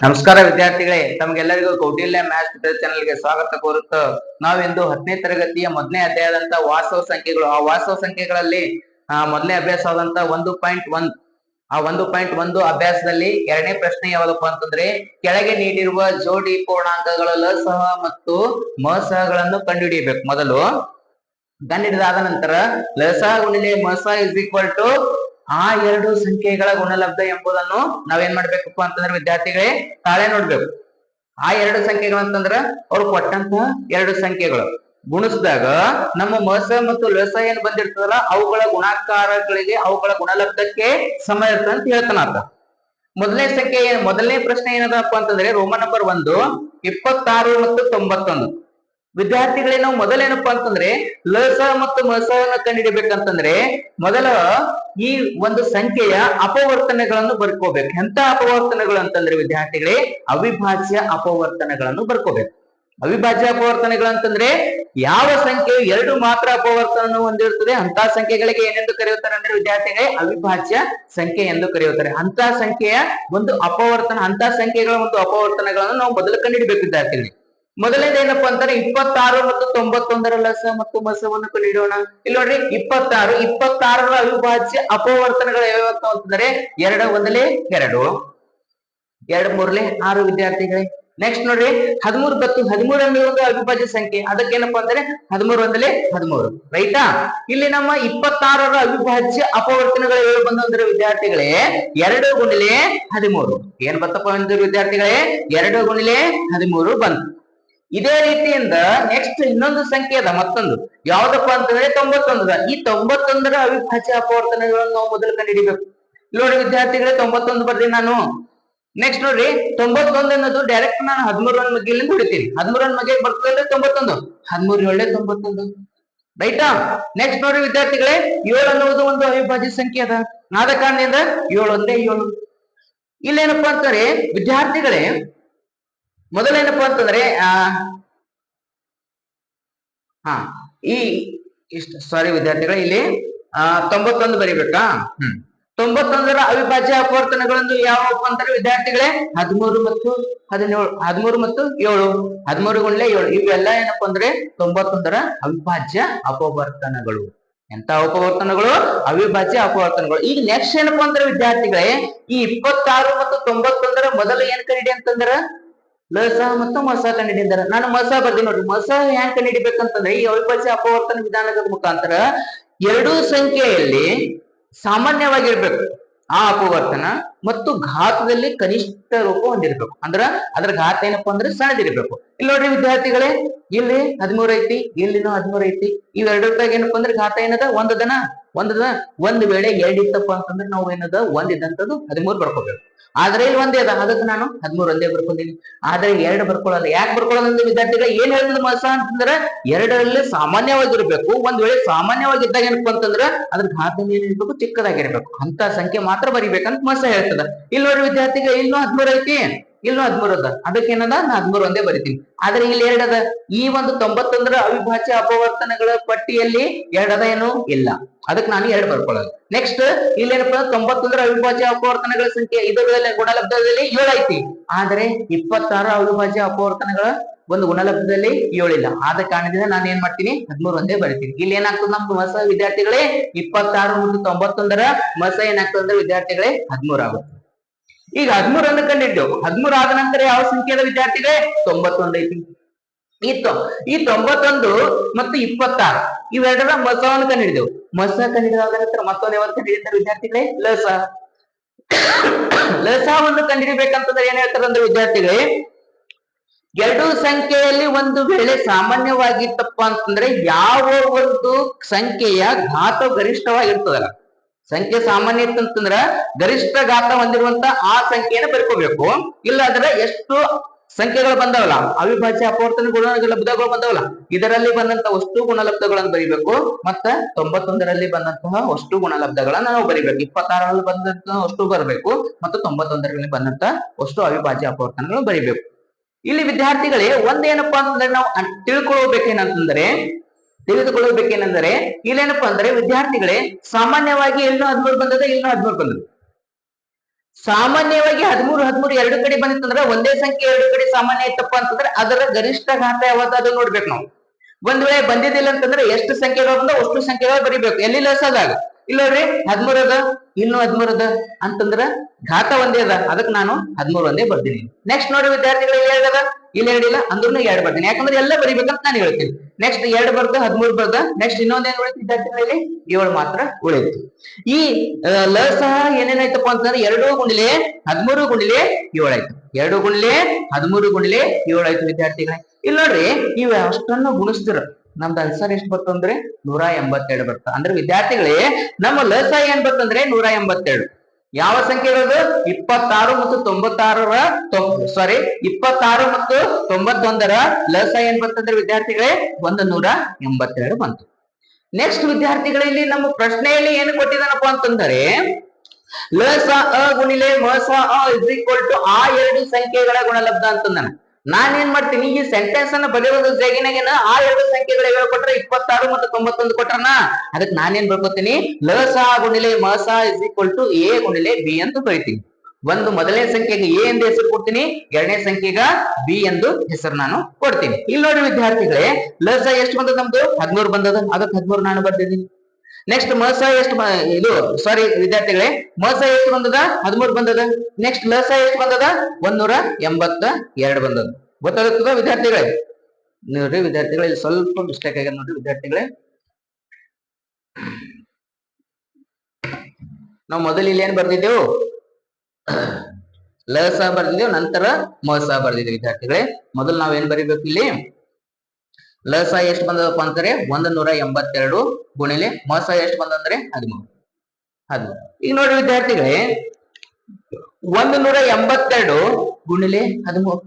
ನಮಸ್ಕಾರ ವಿದ್ಯಾರ್ಥಿಗಳೇ, ತಮಗೆಲ್ಲರಿಗೂ ಕೌಟಿಲ್ಯ ಮ್ಯಾಥ್ ಚಾನೆಲ್ಗೆ ಸ್ವಾಗತ ಕೋರುತ್ತ ನಾವಿಂದು ಹತ್ತನೇ ತರಗತಿಯ ಮೊದಲನೇ ಅಧ್ಯಾಯದಂತ ವಾಸ್ತವ ಸಂಖ್ಯೆಗಳು. ಆ ವಾಸ್ತವ ಸಂಖ್ಯೆಗಳಲ್ಲಿ ಮೊದಲನೇ ಅಭ್ಯಾಸವಾದಂತ ಒಂದು ಪಾಯಿಂಟ್ ಒಂದ್ ಆ ಒಂದು ಪಾಯಿಂಟ್ ಒಂದು ಅಭ್ಯಾಸದಲ್ಲಿ ಎರಡನೇ ಪ್ರಶ್ನೆ ಯಾವ್ದಪ್ಪ ಅಂತಂದ್ರೆ, ಕೆಳಗೆ ನೀಡಿರುವ ಜೋಡಿ ಪೂರ್ಣಾಂಕಗಳ ಲಸಹ ಮತ್ತು ಮಸಹಗಳನ್ನು ಕಂಡುಹಿಡಿಯಬೇಕು. ಮೊದಲು ಕಂಡುಹಿಡಿದಾದ ನಂತರ ಲಸಹ ಗುಣಿಲೆ ಮಸ ಇಸ್ ಈಕ್ವಲ್ ಟು ಆ ಎರಡು ಸಂಖ್ಯೆಗಳ ಗುಣಲಬ್ಧ ಎಂಬುದನ್ನು ನಾವೇನ್ ಮಾಡ್ಬೇಕಪ್ಪ ಅಂತಂದ್ರೆ ವಿದ್ಯಾರ್ಥಿಗಳೇ ತಾಳೆ ನೋಡ್ಬೇಕು. ಆ ಎರಡು ಸಂಖ್ಯೆಗಳು ಅಂತಂದ್ರ ಅವ್ರು ಕೊಟ್ಟಂತ ಎರಡು ಸಂಖ್ಯೆಗಳು. ಗುಣಿಸಿದಾಗ ನಮ್ಮ ಮಸ ಮತ್ತು ಲಸ ಏನ್ ಬಂದಿರ್ತದಲ್ಲ, ಅವುಗಳ ಗುಣಾಕಾರಗಳಿಗೆ ಅವುಗಳ ಗುಣಲಬ್ಧಕ್ಕೆ ಸಮ ಇರ್ತದೆ ಅಂತ ಹೇಳ್ತಾನ ಆತ ಮೊದಲನೇ ಸಂಖ್ಯೆ ಮೊದಲನೇ ಪ್ರಶ್ನೆ ಏನದಪ್ಪ ಅಂತಂದ್ರೆ ರೋಮನ್ ನಂಬರ್ ಒಂದು, ಇಪ್ಪತ್ತಾರು ಮತ್ತು ತೊಂಬತ್ತೊಂದು. ವಿದ್ಯಾರ್ಥಿಗಳೇ, ನಾವು ಮೊದಲೇನಪ್ಪಾ ಅಂತಂದ್ರೆ ಲಸ ಮತ್ತು ಮಸವನ್ನು ಕಂಡುಹಿಡಿಬೇಕಂತಂದ್ರೆ ಮೊದಲ ಈ ಒಂದು ಸಂಖ್ಯೆಯ ಅಪವರ್ತನೆಗಳನ್ನು ಬರ್ಕೋಬೇಕು. ಎಂತ ಅಪವರ್ತನಗಳು ಅಂತಂದ್ರೆ ವಿದ್ಯಾರ್ಥಿಗಳೇ, ಅವಿಭಾಜ್ಯ ಅಪವರ್ತನಗಳನ್ನು ಬರ್ಕೋಬೇಕು. ಅವಿಭಾಜ್ಯ ಅಪವರ್ತನಗಳು ಅಂತಂದ್ರೆ ಯಾವ ಸಂಖ್ಯೆ ಎರಡು ಮಾತ್ರ ಅಪವರ್ತನವನ್ನು ಹೊಂದಿರುತ್ತದೆ ಅಂತ ಸಂಖ್ಯೆಗಳಿಗೆ ಏನೆಂದು ಕರೆಯುತ್ತಾರೆ ಅಂದ್ರೆ ವಿದ್ಯಾರ್ಥಿಗಳೇ, ಅವಿಭಾಜ್ಯ ಸಂಖ್ಯೆ ಎಂದು ಕರೆಯುತ್ತಾರೆ. ಅಂತ ಸಂಖ್ಯೆಯ ಒಂದು ಅಪವರ್ತನ ಅಂತ ಸಂಖ್ಯೆಗಳ ಒಂದು ಅಪವರ್ತನಗಳನ್ನು ನಾವು ಮೊದಲು ಕಂಡುಹಿಡಬೇಕು ವಿದ್ಯಾರ್ಥಿಗಳಿಗೆ. ಮೊದಲನೇದು ಏನಪ್ಪಾ ಅಂತಾರೆ ಇಪ್ಪತ್ತಾರು ಮತ್ತು ತೊಂಬತ್ತೊಂದರ ಲಸ ಮತ್ತು ಮಸವನ್ನು ಕಂಡುಹಿಡಿಯೋಣ ಇಲ್ಲಿ ನೋಡ್ರಿ, ಇಪ್ಪತ್ತಾರು, ಇಪ್ಪತ್ತಾರರ ಅವಿಭಾಜ್ಯ ಅಪವರ್ತನಗಳು ಯಾವ್ಯಾವ ಅಂತಂದ್ರೆ, ಎರಡು ಒಂದಲೇ ಎರಡು ಎರಡು ಮೂರಲೆ ಆರು ವಿದ್ಯಾರ್ಥಿಗಳೇ. ನೆಕ್ಸ್ಟ್ ನೋಡ್ರಿ, ಹದಿಮೂರು ಬತ್ತು ಹದಿಮೂರು ಅಂದ್ರೆ ಅವಿಭಾಜ್ಯ ಸಂಖ್ಯೆ. ಅದಕ್ಕೇನಪ್ಪಾ ಅಂದ್ರೆ ಹದಿಮೂರು ಒಂದಲೇ ಹದಿಮೂರು. ರೈತಾ? ಇಲ್ಲಿ ನಮ್ಮ ಇಪ್ಪತ್ತಾರರ ಅವಿಭಾಜ್ಯ ಅಪವರ್ತನಗಳು ಏಳು ಬಂದು ಅಂದ್ರೆ ವಿದ್ಯಾರ್ಥಿಗಳೇ, ಎರಡು ಗುಣಿಲೆ ಹದಿಮೂರು. ಏನ್ ಬತ್ತಪ್ಪ ಅಂದ್ರೆ ವಿದ್ಯಾರ್ಥಿಗಳೇ, ಎರಡು ಗುಣಿಲೆ ಹದಿಮೂರು ಬಂತು. ಇದೇ ರೀತಿಯಿಂದ ನೆಕ್ಸ್ಟ್ ಇನ್ನೊಂದು ಸಂಖ್ಯೆ ಅದ, ಮತ್ತೊಂದು. ಯಾವ್ದಪ್ಪ ಅಂತಂದ್ರೆ ತೊಂಬತ್ತೊಂದದ ಈ ತೊಂಬತ್ತೊಂದರ ಅವಿಭಾಜ್ಯ ಅಪವರ್ತನಗಳನ್ನು ನಾವು ಮೊದಲು ಕಂಡುಹಿಡಿಬೇಕು. ನೋಡಿ ವಿದ್ಯಾರ್ಥಿಗಳೇ, ತೊಂಬತ್ತೊಂದು ಬರ್ದಿ ನಾನು. ನೆಕ್ಸ್ಟ್ ನೋಡ್ರಿ ತೊಂಬತ್ತೊಂದು ಅನ್ನೋದು ಡೈರೆಕ್ಟ್ ನಾನು ಹದಿಮೂರನ್ ಮಗಿಲಿಂದ ಹೊಡಿತೀನಿ. ಹದಿಮೂರು ರನ್ ಮಗೆ ಬರ್ತದೆ ತೊಂಬತ್ತೊಂದು. ಹದಿಮೂರು ಏಳೆ ತೊಂಬತ್ತೊಂದು. ರೈಟಾ? ನೆಕ್ಸ್ಟ್ ನೋಡ್ರಿ ವಿದ್ಯಾರ್ಥಿಗಳೇ, ಏಳು ಅನ್ನೋದು ಒಂದು ಅವಿಭಾಜ್ಯ ಸಂಖ್ಯೆ ಅದ. ಆದ ಕಾರಣದಿಂದ ಏಳು ಒಂದೇ ಏಳು. ಇಲ್ಲೇನಪ್ಪಾ ಅಂತಾರೆ, ವಿದ್ಯಾರ್ಥಿಗಳೇ ಮೊದಲೇನಪ್ಪಾ ಅಂತಂದ್ರೆ, ಆ, ಹಾ, ಈ, ಇಷ್ಟ ಸಾರಿ ವಿದ್ಯಾರ್ಥಿಗಳ, ಇಲ್ಲಿ ತೊಂಬತ್ತೊಂದು ಬರಿಬೇಕಾ? ಹ್ಮ್. ತೊಂಬತ್ತೊಂದರ ಅವಿಭಾಜ್ಯ ಅಪವರ್ತನಗಳನ್ನು ಯಾವಪ್ಪ ಅಂತಾರೆ ವಿದ್ಯಾರ್ಥಿಗಳೇ? ಹದಿಮೂರು ಮತ್ತು ಹದಿನೇಳು, ಹದಿಮೂರು ಮತ್ತು ಏಳು. ಹದಿಮೂರು ಗುಂಡ್ಲೆ ಏಳು. ಇವೆಲ್ಲ ಏನಪ್ಪಾ ಅಂದ್ರೆ ತೊಂಬತ್ತೊಂದರ ಅವಿಭಾಜ್ಯ ಅಪವರ್ತನಗಳು. ಎಂತ ಅಪವರ್ತನಗಳು? ಅವಿಭಾಜ್ಯ ಅಪವರ್ತನಗಳು. ಈಗ ನೆಕ್ಸ್ಟ್ ಏನಪ್ಪಾ ಅಂದ್ರೆ ವಿದ್ಯಾರ್ಥಿಗಳೇ, ಈ ಇಪ್ಪತ್ತಾರು ಮತ್ತು ತೊಂಬತ್ತೊಂದರ ಮೊದಲು ಏನ್ ಕರೀಡಿ ಅಂತಂದ್ರ ಲಸ ಮತ್ತು ಮಸ ಕಂಡಿದ್ದಾರೆ ನಾನು ಮಸ ಬರ್ದಿ ನೋಡ್ರಿ. ಮಸ ಹ್ಯಾಂಗ್ ಕಂಡಿಡಿಬೇಕಂತಂದ್ರೆ ಈ ಅವಿಭಾಜ್ಯ ಅಪವರ್ತನ ವಿಧಾನದ ಮುಖಾಂತರ ಎರಡೂ ಸಂಖ್ಯೆಯಲ್ಲಿ ಸಾಮಾನ್ಯವಾಗಿರ್ಬೇಕು. ಆ ಅಪವರ್ತನ ಮತ್ತು ಘಾತದಲ್ಲಿ ಕನಿಷ್ಠ ರೂಪ ಹೊಂದಿರ್ಬೇಕು. ಅಂದ್ರ ಅದ್ರ ಘಾತ ಏನಪ್ಪಾ ಅಂದ್ರೆ ಸಣ್ಣದಿರ್ಬೇಕು. ಇಲ್ಲಿ ನೋಡ್ರಿ ವಿದ್ಯಾರ್ಥಿಗಳೇ, ಇಲ್ಲಿ ಹದಿಮೂರ್ ಐತಿ ಇಲ್ಲಿನೂ ಹದಿಮೂರ್ ಐತಿ ಇವೆರಡರಾಗ ಏನಪ್ಪ ಅಂದ್ರೆ ಘಾತ ಏನದ? ಒಂದದನ? ಒಂದದ ಒಂದ್ ವೇಳೆ ಎರಡ್ ಇತ್ತಪ್ಪ ಅಂತಂದ್ರೆ ನಾವು ಏನದ, ಒಂದ್ ಇದ್ದಂತದ್ದು ಹದಿಮೂರ್ ಬರ್ಕೋಬೇಕು. ಆದ್ರೆ ಇಲ್ಲಿ ಒಂದೇ ಅದ, ಅದಕ್ಕೆ ನಾನು ಹದಿಮೂರ್ ಒಂದೇ ಬರ್ಕೊಂಡಿನಿ. ಆದ್ರೆ ಎರಡು ಬರ್ಕೊಳ್ಳಲ್ಲ ಯಾಕೆ ಬರ್ಕೊಳ್ಳಲ್ಲ ಅಂದ್ರೆ ವಿದ್ಯಾರ್ಥಿಗಳು, ಏನ್ ಹೇಳಿದ್ರು ಮಸ ಅಂತಂದ್ರೆ, ಎರಡರಲ್ಲಿ ಸಾಮಾನ್ಯವಾಗಿರ್ಬೇಕು, ಒಂದ್ ವೇಳೆ ಸಾಮಾನ್ಯವಾಗಿದ್ದಾಗ ಏನಪ್ಪ ಅಂತಂದ್ರೆ, ಅದ್ರ ಘಾತ ಏನಿರ್ಬೇಕು ಚಿಕ್ಕದಾಗಿರ್ಬೇಕು. ಅಂತ ಸಂಖ್ಯೆ ಮಾತ್ರ ಬರಿಬೇಕಂತ ಮಸ ಹೇಳ್ತದ. ಇಲ್ಲಿ ನೋಡ್ರಿ ವಿದ್ಯಾರ್ಥಿಗಳು ಇಲ್ಲೂ ಹದಿಮೂರ್ ಐತಿ? ಇಲ್ಲೂ ಹದ್ಮೂರ್ ಅದ. ಅದಕ್ಕೆ ಏನದ? ನಾ ಹದ್ಮೂರ್ ಒಂದೇ ಬರಿತೀನಿ. ಆದ್ರೆ ಇಲ್ಲಿ ಎರಡದ ಈ ಒಂದು ತೊಂಬತ್ತೊಂದರ ಅವಿಭಾಜ್ಯ ಅಪವರ್ತನಗಳ ಪಟ್ಟಿಯಲ್ಲಿ ಎರಡದ ಏನು? ಇಲ್ಲ. ಅದಕ್ಕೆ ನಾನು ಎರಡು ಬರ್ಕೊಳ್ಳೋದು. ನೆಕ್ಸ್ಟ್ ಇಲ್ಲಿ ಇಲ್ಲೇನಪ್ಪ ತೊಂಬತ್ತೊಂದರ ಅವಿಭಾಜ್ಯ ಅಪವರ್ತನಗಳ ಸಂಖ್ಯೆ ಇದರಲ್ಲಿ ಗುಣಲಬ್ಧದಲ್ಲಿ ಏಳು ಐತಿ. ಆದ್ರೆ ಇಪ್ಪತ್ತಾರ ಅವಿಭಾಜ್ಯ ಅಪವರ್ತನಗಳ ಒಂದು ಗುಣಲಬ್ಧದಲ್ಲಿ ಏಳಿಲ್ಲ ಆದ ಕಾರಣದಿಂದ ನಾನು ಏನ್ ಮಾಡ್ತೀನಿ? ಹದಿಮೂರು ಒಂದೇ ಬರಿತೀನಿ. ಇಲ್ಲಿ ಏನಾಗ್ತದೆ ನಮ್ದು ಹೊಸ ವಿದ್ಯಾರ್ಥಿಗಳೇ? ಇಪ್ಪತ್ತಾರು ಮತ್ತು ತೊಂಬತ್ತೊಂದರ ಮಸ ಏನಾಗ್ತದೆ ಅಂದ್ರೆ ವಿದ್ಯಾರ್ಥಿಗಳೇ ಹದ್ಮೂರ್ ಆಗುತ್ತೆ ಈಗ ಹದಿಮೂರನ್ನು ಕಂಡಿದ್ದೆವು ಹದಿಮೂರು ಆದ ನಂತರ ಯಾವ ಸಂಖ್ಯೆಯ ವಿದ್ಯಾರ್ಥಿಗಳೇ? ತೊಂಬತ್ತೊಂದು ಐತಿ. ಈ ಈ ತೊಂಬತ್ತೊಂದು ಮತ್ತು ಇಪ್ಪತ್ತಾರು ಇವೆರಡರ ಮಸವನ್ನು ಕಂಡಿಡಿದೆವು. ಮಸ ಕಂಡಿಡಿದಾದ ನಂತರ ಮತ್ತೊಂದು ಯಾವ್ದು ಕಂಡಿಡಿದ್ದಾರೆ ವಿದ್ಯಾರ್ಥಿಗಳೇ? ಲಸ. ಲಸವನ್ನು ಕಂಡಿಡಿಬೇಕಂತಂದ್ರೆ ಏನ್ ಹೇಳ್ತಾರೆ ಅಂದ್ರೆ ವಿದ್ಯಾರ್ಥಿಗಳೇ, ಎರಡು ಸಂಖ್ಯೆಯಲ್ಲಿ ಒಂದು ವೇಳೆ ಸಾಮಾನ್ಯವಾಗಿತ್ತಪ್ಪ ಅಂತಂದ್ರೆ ಯಾವ ಒಂದು ಸಂಖ್ಯೆಯ ಘಾತ ಗರಿಷ್ಠವಾಗಿರ್ತದಲ್ಲ. ಸಂಖ್ಯೆ ಸಾಮಾನ್ಯ ಇತ್ತಂತಂದ್ರ ಗರಿಷ್ಠ ಗಾತ್ರ ಹೊಂದಿರುವಂತ ಆ ಸಂಖ್ಯೆಯನ್ನು ಬರ್ಕೋಬೇಕು. ಇಲ್ಲಾಂದ್ರೆ ಎಷ್ಟು ಸಂಖ್ಯೆಗಳು ಬಂದವಲ್ಲ, ಅವಿಭಾಜ್ಯ, ಅಪವರ್ತನ ಗುಣಲಬ್ಧಗಳು ಬಂದವಲ್ಲ, ಇದರಲ್ಲಿ ಬಂದಂತ ವಸ್ತು ಗುಣಲಬ್ಧಗಳನ್ನು ಬರಿಬೇಕು. ಮತ್ತ ತೊಂಬತ್ತೊಂದರಲ್ಲಿ ಬಂದಂತಹ ವಸ್ತು ಗುಣಲಬ್ಧಗಳನ್ನ ನಾವು ಬರಿಬೇಕು. ಇಪ್ಪತ್ತಾರರಲ್ಲಿ ಬಂದಂತ ವಸ್ತು ಬರಬೇಕು, ಮತ್ತು ತೊಂಬತ್ತೊಂದರಲ್ಲಿ ಬಂದಂತ ವಸ್ತು ಅವಿಭಾಜ್ಯ ಅಪವರ್ತನಗಳು ಬರಿಬೇಕು. ಇಲ್ಲಿ ವಿದ್ಯಾರ್ಥಿಗಳೇ, ಒಂದೇನಪ್ಪಾ ಅಂತಂದ್ರೆ ನಾವು ತಿಳ್ಕೊಳ್ಬೇಕೇನಂತಂದ್ರೆ ತಿಳಿದುಕೊಳ್ಳಬೇಕೇನೆಂದರೆ, ಇಲ್ಲೇನಪ್ಪಾ ಅಂದ್ರೆ ವಿದ್ಯಾರ್ಥಿಗಳೇ ಸಾಮಾನ್ಯವಾಗಿ ಎಲ್ಲೋ ಹದಿಮೂರು ಬಂದದ ಇಲ್ಲೂ ಹದಿಮೂರು ಬಂದದ. ಸಾಮಾನ್ಯವಾಗಿ ಹದಿಮೂರು ಹದಿಮೂರು ಎರಡು ಕಡೆ ಬಂದಿತ್ತಂದ್ರೆ ಒಂದೇ ಸಂಖ್ಯೆ ಎರಡು ಕಡೆ ಸಾಮಾನ್ಯ ಇತ್ತಪ್ಪ ಅಂತಂದ್ರೆ ಅದರ ಗರಿಷ್ಠ ಘಾತ ಯಾವತ್ತ ಅದು ನೋಡ್ಬೇಕು ನಾವು. ಒಂದ್ ವೇಳೆ ಬಂದಿದ್ದಿಲ್ಲ ಅಂತಂದ್ರೆ ಎಷ್ಟು ಸಂಖ್ಯೆಗಳು ಬಂದ ಅಷ್ಟು ಸಂಖ್ಯೆಗಳು ಬರಿಬೇಕು. ಎಲ್ಲಿ ಲಸದಾಗ ಇಲ್ಲ ನೋಡ್ರಿ ಹದಿಮೂರ್ ಅದ ಇನ್ನು ಹದಿಮೂರ್ ಅದ ಅಂತಂದ್ರ ಘಾತ ಒಂದೇ ಅದ. ಅದಕ್ಕೆ ನಾನು ಹದಿಮೂರು ಒಂದೇ ಬರ್ತೀನಿ. ನೆಕ್ಸ್ಟ್ ನೋಡ್ರಿ ವಿದ್ಯಾರ್ಥಿಗಳು ಎರಡದ ಇಲ್ಲಿ ಎರಡಿಲ್ಲ ಅಂದ್ರೂ ಎರಡು ಬರ್ತೀನಿ. ಯಾಕಂದ್ರೆ ಎಲ್ಲ ಬರಿಬೇಕಂತ ನಾನು ಹೇಳ್ತೀನಿ. ನೆಕ್ಸ್ಟ್ ಎರಡು ಬರ್ದ, ಹದಿಮೂರು ಬರ್ದ ನೆಕ್ಸ್ಟ್ ಇನ್ನೊಂದೇನ್ ಉಳಿತು ವಿದ್ಯಾರ್ಥಿಗಳಲ್ಲಿ? ಏಳು ಮಾತ್ರ ಉಳಿತು. ಈ ಲ ಸಹ ಏನೇನಾಯ್ತಪ್ಪ ಅಂತಂದ್ರೆ ಎರಡು ಗುಂಡಿಲೆ ಹದಿಮೂರು ಗುಂಡಿಲೆ ಏಳಾಯ್ತು ಎರಡು ಗುಂಡಿಲೆ ಹದಿಮೂರು ಗುಂಡಿಲೆ ಏಳಾಯ್ತು ವಿದ್ಯಾರ್ಥಿಗಳೇ. ಇಲ್ಲಿ ನೋಡ್ರಿ, ಇವ್ ಅಷ್ಟನ್ನು ಗುಣಿಸ್ತಿರ ನಮ್ದು ಆನ್ಸರ್ ಎಷ್ಟು ಬರ್ತಂದ್ರೆ ನೂರ ಎಂಬತ್ತೆರಡು ಬರ್ತ ಅಂದ್ರೆ ವಿದ್ಯಾರ್ಥಿಗಳೇ, ನಮ್ಮ ಲಸ ಏನ್ ಬರ್ತಂದ್ರೆ ನೂರ ಎಂಬತ್ತೆರಡು. ಯಾವ ಸಂಖ್ಯೆಗಳದು ಇಪ್ಪತ್ತಾರು ಮತ್ತು ತೊಂಬತ್ತಾರರ ಸಾರಿ ಇಪ್ಪತ್ತಾರು ಮತ್ತು ತೊಂಬತ್ತೊಂದರ ಲಸ ಏನ್ ಬರ್ತಂದ್ರೆ ವಿದ್ಯಾರ್ಥಿಗಳೇ? ಒಂದು ನೂರ ಎಂಬತ್ತೆರಡು ಬಂತು. ನೆಕ್ಸ್ಟ್ ವಿದ್ಯಾರ್ಥಿಗಳಲ್ಲಿ ನಮ್ಮ ಪ್ರಶ್ನೆಯಲ್ಲಿ ಏನು ಕೊಟ್ಟಿದ್ದಾನಪ್ಪ ಅಂತಂದರೆ, ಲಸ ಅ ಗುಣಿಲೆ ಮ ಸ ಅ ಇಸ್ ಈಕ್ವಲ್ ಟು ಆ ಎರಡು ಸಂಖ್ಯೆಗಳ ಗುಣಲಬ್ಧ ಅಂತಂದಾನ. ನಾನ್ ಏನ್ ಮಾಡ್ತೀನಿ? ಈ ಸೆಂಟೆನ್ಸ್ ಅನ್ನ ಬರೆಯೋದ್ರ ಜಗಿನಾಗೇನ ಆ ಎರಡು ಸಂಖ್ಯೆಗಳ ಕೊಟ್ರೆ? ಇಪ್ಪತ್ತಾರು ಮತ್ತು ತೊಂಬತ್ತೊಂದು ಕೊಟ್ರನ? ಅದಕ್ಕೆ ನಾನೇನ್ ಬರ್ಕೋತೀನಿ? ಲಸ ಗುಣಿಲೆ ಮಸ ಇಸ್ ಈಕ್ವಲ್ ಟು ಎ ಗುಣಿಲೆ ಬಿ ಅಂತ ಬರಿತೀನಿ. ಒಂದು ಮೊದಲನೇ ಸಂಖ್ಯೆಗೆ ಎ ಎಂದು ಹೆಸರು ಕೊಡ್ತೀನಿ, ಎರಡನೇ ಸಂಖ್ಯೆಗ ಬಿ ಎಂದು ಹೆಸರು ನಾನು ಕೊಡ್ತೀನಿ. ಇಲ್ಲಿ ನೋಡಿ ವಿದ್ಯಾರ್ಥಿಗಳೇ ಲಸ ಎಷ್ಟು ಬಂದದ ನಮ್ದು? ಹದಿಮೂರು ಬಂದದ. ಅದಕ್ಕೆ ಹದಿಮೂರು ನಾನು ಬರ್ತಿದ್ದೀನಿ ನೆಕ್ಸ್ಟ್ ಮಸ ಎಷ್ಟು ಇದು ಸಾರಿ ವಿದ್ಯಾರ್ಥಿಗಳೇ ಮಸ ಎಷ್ಟು ಬಂದದ? ಹದಿಮೂರು ಬಂದದ. ನೆಕ್ಸ್ಟ್ ಲಸ ಎಷ್ಟು ಬಂದದ? ಒಂದೂರ ಎಂಬತ್ತ ಎರಡು ಬಂದದ. ಗೊತ್ತಾಗುತ್ತದ ವಿದ್ಯಾರ್ಥಿಗಳೇ? ನೋಡ್ರಿ ವಿದ್ಯಾರ್ಥಿಗಳೇ, ಇಲ್ಲಿ ಸ್ವಲ್ಪ ಮಿಸ್ಟೇಕ್ ಆಗ್ಯದ ನೋಡ್ರಿ ವಿದ್ಯಾರ್ಥಿಗಳೇ. ನಾವು ಮೊದಲು ಇಲ್ಲಿ ಏನ್ ಬರ್ದಿದ್ದೆವು? ಲಸ ಬರ್ದಿದ್ದೇವೆ, ನಂತರ ಮಸ ಬರ್ದಿದ್ದೆವು ಬರ್ದಿದ್ದೇವೆ ವಿದ್ಯಾರ್ಥಿಗಳೇ. ಮೊದಲು ನಾವ್ ಏನ್ ಬರಿಬೇಕು ಇಲ್ಲಿ? ಲ ಸಹ ಎಷ್ಟು ಬಂದದಪ್ಪ ಅಂತಾರೆ ಒಂದ್ ನೂರ ಎಂಬತ್ತೆರಡು ಗುಣಿಲೆ ಮ ಸಹ ಎಷ್ಟು ಬಂದಂದ್ರೆ ಹದಿಮೂರು. ಹದಿಮೂರು. ಈಗ ನೋಡಿ ವಿದ್ಯಾರ್ಥಿಗಳೇ ಒಂದ್ ನೂರ ಎಂಬತ್ತೆರಡು ಗುಣಿಲೆ ಹದಿಮೂರು.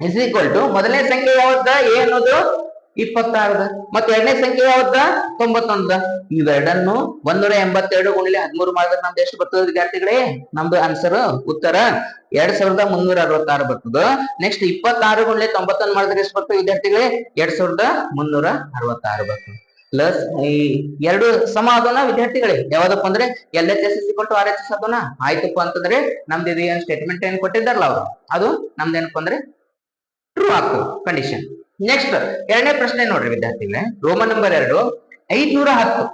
ಇಸ್ ಈಕ್ವಲ್ ಟು ಮೊದಲನೇ ಸಂಖ್ಯೆ ಯಾವ್ದ? ಅನ್ನೋದು ಇಪ್ಪತ್ತಾರದ. ಮತ್ತೆ ಎರಡನೇ ಸಂಖ್ಯೆ ಯಾವ್ದ ತೊಂಬತ್ತೊಂದ. ಇವೆರಡನ್ನು ಒಂದೂರ ಎಂಬತ್ತೆರಡು ಗುಣಿಲಿ ಹದಿಮೂರು ಮಾಡಿದ್ರೆ ನಮ್ದು ಎಷ್ಟು ಬರ್ತದೆ ವಿದ್ಯಾರ್ಥಿಗಳೇ? ನಮ್ದು ಆನ್ಸರ್ ಉತ್ತರ ಎರಡ್ ಸಾವಿರದ ಮುನ್ನೂರ ಅರವತ್ತಾರು ಬರ್ತದ. ನೆಕ್ಸ್ಟ್ ಇಪ್ಪತ್ತಾರು ಗುಣಿಲೆ ತೊಂಬತ್ತೊಂದು ಮಾಡಿದ್ರೆ ಎಷ್ಟು ಬರ್ತದೆ ವಿದ್ಯಾರ್ಥಿಗಳೇ? ಎರಡ್ ಸಾವಿರದ ಮುನ್ನೂರ ಅರವತ್ತಾರು ಬರ್ತದೆ. ಪ್ಲಸ್ ಈ ಎರಡು ಸಮ ಅದನ್ನ ವಿದ್ಯಾರ್ಥಿಗಳೇ. ಯಾವ್ದಪ್ಪ ಅಂದ್ರೆ ಎಲ್ ಎಚ್ ಎಸ್ ಕೊಟ್ಟು ಆರ್ ಎಚ್ ಎಸ್ ಅದನ್ನ ಆಯ್ತಪ್ಪ ಅಂತಂದ್ರೆ ನಮ್ದು ಇದು ಏನ್ ಸ್ಟೇಟ್ಮೆಂಟ್ ಏನ್ ಕೊಟ್ಟಿದ್ದಾರಲ್ಲ ಅವರು? ಅದು ನಮ್ದೇನಪ್ಪ ಅಂದ್ರೆ ಟ್ರೂ ಆಗ್ತದೆ ಕಂಡೀಷನ್ ನೆಕ್ಸ್ಟ್ ಎರಡನೇ ಪ್ರಶ್ನೆ ನೋಡ್ರಿ ವಿದ್ಯಾರ್ಥಿಗಳೇ. ರೋಮನ್ ನಂಬರ್ ಎರಡು ಐದ್ನೂರ ಹತ್ತು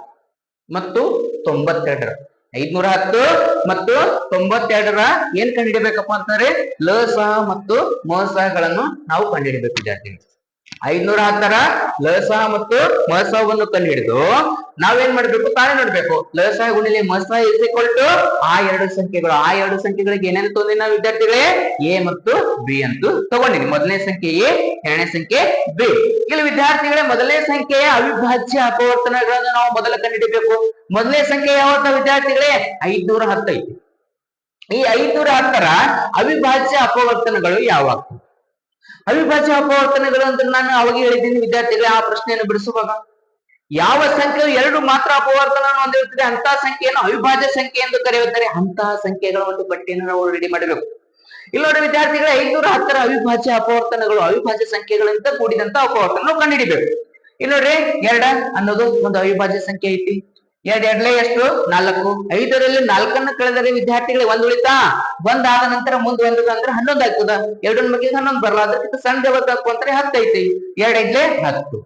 ಮತ್ತು ತೊಂಬತ್ತೆರಡರ. ಐದ್ನೂರ ಹತ್ತು ಮತ್ತು ತೊಂಬತ್ತೆರಡರ ಏನ್ ಕಂಡುಹಿಡಬೇಕಪ್ಪ ಅಂತಂದ್ರೆ, ಲ ಸಹ ಮತ್ತು ಮ ನಾವು ಕಂಡುಹಿಡಬೇಕು ವಿದ್ಯಾರ್ಥಿಗಳು. ಐದ್ನೂರ ಹತ್ತರ ಲಸ ಮತ್ತು ಮಸವನ್ನು ಕಂಡು ಕಂಡುಹಿಡಿದು ನಾವೇನ್ ಮಾಡ್ಬೇಕು? ತಾನೇ ನೋಡ್ಬೇಕು. ಲಸ ಗುಣಿಲಿ ಮಸ ಇಸ್ ಈಕ್ವಲ್ ಟು ಆ ಎರಡು ಸಂಖ್ಯೆಗಳು. ಆ ಎರಡು ಸಂಖ್ಯೆಗಳಿಗೆ ಏನೇನು ತೊಂದ್ರೆ ನಾವು ವಿದ್ಯಾರ್ಥಿಗಳೇ? ಎ ಮತ್ತು ಬಿ ಅಂತ ತಗೊಂಡಿನಿ. ಮೊದಲನೇ ಸಂಖ್ಯೆ ಎ ಎರಡನೇ ಸಂಖ್ಯೆ ಬಿ ಇಲ್ಲಿ ವಿದ್ಯಾರ್ಥಿಗಳೇ, ಮೊದಲನೇ ಸಂಖ್ಯೆಯ ಅವಿಭಾಜ್ಯ ಅಪವರ್ತನಗಳನ್ನು ನಾವು ಮೊದಲ ಕಂಡುಹಿಡಬೇಕು. ಮೊದಲನೇ ಸಂಖ್ಯೆ ಯಾವತ್ತ ವಿದ್ಯಾರ್ಥಿಗಳೇ? ಐದ್ನೂರ ಹತ್ತೈದು ಈ ಐದ್ನೂರ ಹತ್ತರ ಅವಿಭಾಜ್ಯ ಅಪವರ್ತನಗಳು ಯಾವಾಗ ಅವಿಭಾಜ್ಯ ಅಪವರ್ತನಗಳು ಅಂತ ನಾನು ಅವಾಗ ಹೇಳಿದ್ದೀನಿ, ವಿದ್ಯಾರ್ಥಿಗಳೇ ಆ ಪ್ರಶ್ನೆಯನ್ನು ಬಿಡಿಸುವಾಗ. ಯಾವ ಸಂಖ್ಯೆ ಎರಡು ಮಾತ್ರ ಅಪವರ್ತನ ಹೊಂದಿರುತ್ತದೆ ಅಂತಹ ಸಂಖ್ಯೆಯನ್ನು ಅವಿಭಾಜ್ಯ ಸಂಖ್ಯೆ ಎಂದು ಕರೆಯುತ್ತಾರೆ. ಅಂತಹ ಸಂಖ್ಯೆಗಳ ಒಂದು ಪಟ್ಟಿಯನ್ನು ನಾವು ರೆಡಿ ಮಾಡಬೇಕು. ಇಲ್ಲಿ ನೋಡಿ ವಿದ್ಯಾರ್ಥಿಗಳ ಐನೂರ ಹತ್ತರ ಅವಿಭಾಜ್ಯ ಅಪವರ್ತನಗಳು, ಅವಿಭಾಜ್ಯ ಸಂಖ್ಯೆಗಳಿಂದ ಕೂಡಿದಂತ ಅಪವರ್ತನ ಕಂಡುಹಿಡಿಬೇಕು. ಇಲ್ಲಿ ನೋಡ್ರಿ, ಎರಡ ಅನ್ನೋದು ಒಂದು ಅವಿಭಾಜ್ಯ ಸಂಖ್ಯೆ ಐತಿ. ಎರಡ್ ಎರಡ್ಲೆ ಎಷ್ಟು? ನಾಲ್ಕು. ಐದರಲ್ಲಿ ನಾಲ್ಕನ್ನ ಕಳೆದರೆ ವಿದ್ಯಾರ್ಥಿಗಳಿಗೆ ಒಂದ್ ಉಳಿತಾ. ಒಂದಾದ ನಂತರ ಮುಂದ್ ಒಂದು ಅಂದ್ರೆ ಹನ್ನೊಂದ್ ಆಗ್ತದ. ಎರಡನ್ ಬಗ್ಗೆ ಹನ್ನೊಂದು ಬರಲ್ಲ. ಸಣ್ಣ ಯಾವತ್ತು ಅಂದ್ರೆ ಹತ್ತೈತಿ ಎರಡ್ ಐದ್ಲೆ ಹತ್ತು.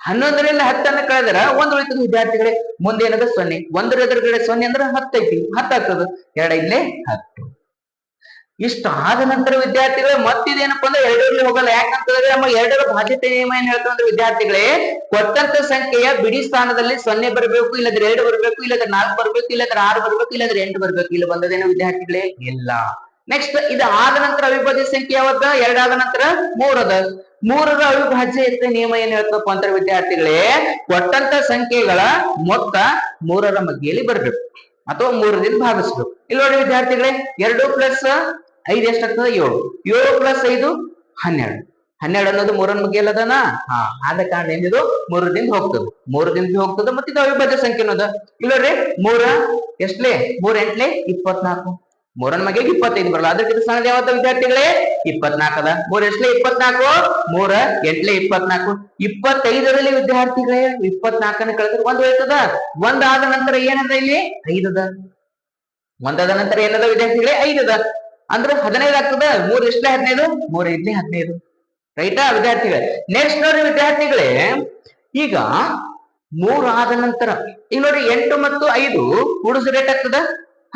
ಹನ್ನೊಂದರಿಂದ ಹತ್ತನ್ನ ಕಳೆದರ ಒಂದ್ ಉಳಿತದ ವಿದ್ಯಾರ್ಥಿಗಳೇ ಮುಂದೆ ಏನದ ಸೊನ್ನೆ. ಒಂದರ ಎದುರುಗಡೆ ಸೊನ್ನೆ ಅಂದ್ರೆ ಹತ್ತೈತಿ ಹತ್ತಾಗ್ತದ ಎರಡ್ ಐದ್ಲೆ ಹತ್ತು. ಇಷ್ಟ ಆದ ನಂತರ ವಿದ್ಯಾರ್ಥಿಗಳೇ ಮತ್ತಿದೇನಪ್ಪ ಅಂದ್ರೆ ಎರಡರಲ್ಲಿ ಹೋಗಲ್ಲ. ಯಾಕಂತಂದ್ರೆ ನಮ್ಮ ಎರಡರ ಬಾಧ್ಯತೆ ನಿಯಮ ಏನ್ ಹೇಳ್ತಂದ್ರೆ ವಿದ್ಯಾರ್ಥಿಗಳೇ, ಕೊಟ್ಟಂತ ಸಂಖ್ಯೆಯ ಬಿಡಿ ಸ್ಥಾನದಲ್ಲಿ ಸೊನ್ನೆ ಬರಬೇಕು, ಇಲ್ಲದ್ರೆ ಎರಡು ಬರಬೇಕು, ಇಲ್ಲದ್ರೆ ನಾಲ್ಕು ಬರಬೇಕು, ಇಲ್ಲದ್ರೆ ಆರು ಬರಬೇಕು, ಇಲ್ಲದ್ರೆ ಎಂಟು ಬರಬೇಕು. ಇಲ್ಲ ಬಂದದೇನು ವಿದ್ಯಾರ್ಥಿಗಳೇ? ಇಲ್ಲ. ನೆಕ್ಸ್ಟ್ ಇದು ಆದ ನಂತರ ಅವಿಭಾಜ್ಯ ಸಂಖ್ಯೆ ಯಾವತ್ತ? ಎರಡಾದ ನಂತರ ಮೂರದ. ಮೂರರ ಅವಿಭಾಜ್ಯತೆ ನಿಯಮ ಏನ್ ಹೇಳ್ತಪ್ಪ ಅಂದ್ರೆ ವಿದ್ಯಾರ್ಥಿಗಳೇ, ಕೊಟ್ಟಂತ ಸಂಖ್ಯೆಗಳ ಮೊತ್ತ ಮೂರರ ಮಧ್ಯೆಯಲ್ಲಿ ಬರಬೇಕು. ಅಥವಾ ಮೂರರಿಂದ ಭಾಗಿಸ್ಬೇಕು. ಇಲ್ಲಿ ನೋಡಿ ವಿದ್ಯಾರ್ಥಿಗಳೇ, ಎರಡು ಪ್ಲಸ್ ಐದು ಎಷ್ಟಾಗ್ತದೆ ಏಳು. ಏಳು ಪ್ಲಸ್ ಐದು, ಹನ್ನೆರಡು. ಹನ್ನೆರಡು ಅನ್ನೋದು ಮೂರನ್ ಬಗ್ಗೆ ಅಲ್ಲದನ ಹಾ, ಆದ ಕಾರಣ ಏನಿದು? ಮೂರದಿಂದ ಹೋಗ್ತದೆ. ಮೂರದಿಂದ ಹೋಗ್ತದೆ ಮತ್ತೆ ಇದು ಅವಿಭಾಜ್ಯ ಸಂಖ್ಯೆ ಅನ್ನೋದು. ಇಲ್ಲ ನೋಡ್ರಿ, ಮೂರ ಎಷ್ಟ್ಲೇ ಮೂರ್ ಎಂಟ್ಲೆ ಇಪ್ಪತ್ನಾಲ್ಕು. ಮೂರನ್ ಮಗಿಗೆ ಇಪ್ಪತ್ತೈದು ಬರಲ್ಲ. ಅದಕ್ಕಿಂತ ಸಣ್ಣದ ಯಾವತ್ತ ವಿದ್ಯಾರ್ಥಿಗಳೇ? ಇಪ್ಪತ್ನಾಲ್ಕದ ಮೂರ್ ಎಷ್ಟ್ಲೆ ಇಪ್ಪತ್ನಾಲ್ಕು. ಮೂರ ಎಂಟ್ಲೆ ಇಪ್ಪತ್ನಾಲ್ಕು. ಇಪ್ಪತ್ತೈದರಲ್ಲಿ ವಿದ್ಯಾರ್ಥಿಗಳೇ ಇಪ್ಪತ್ನಾಲ್ಕನ ಕಳೆದ್ರೆ ಒಂದ್ ಹೇಳ್ತದ? ಒಂದ್ ಆದ ನಂತರ ಏನದ ಇಲ್ಲಿ? ಐದದ. ಒಂದದ ನಂತರ ಏನದ ವಿದ್ಯಾರ್ಥಿಗಳೇ ಐದದ. ಅಂದ್ರೆ ಹದಿನೈದು ಆಗ್ತದ, ಮೂರ್ ಇಷ್ಟೇ ಹದಿನೈದು? ಮೂರ್ ಇಡ್ಲಿ ಹದಿನೈದು. ರೈಟಾ ವಿದ್ಯಾರ್ಥಿಗಳೇ? ನೆಕ್ಸ್ಟ್ ನೋಡಿ ವಿದ್ಯಾರ್ಥಿಗಳೇ, ಈಗ ಮೂರ್ ಆದ ನಂತರ, ಈಗ ನೋಡ್ರಿ ಎಂಟು ಮತ್ತು ಐದು ಕೂಡಿಸಿದ್ರೆ ರೇಟ್ ಆಗ್ತದ?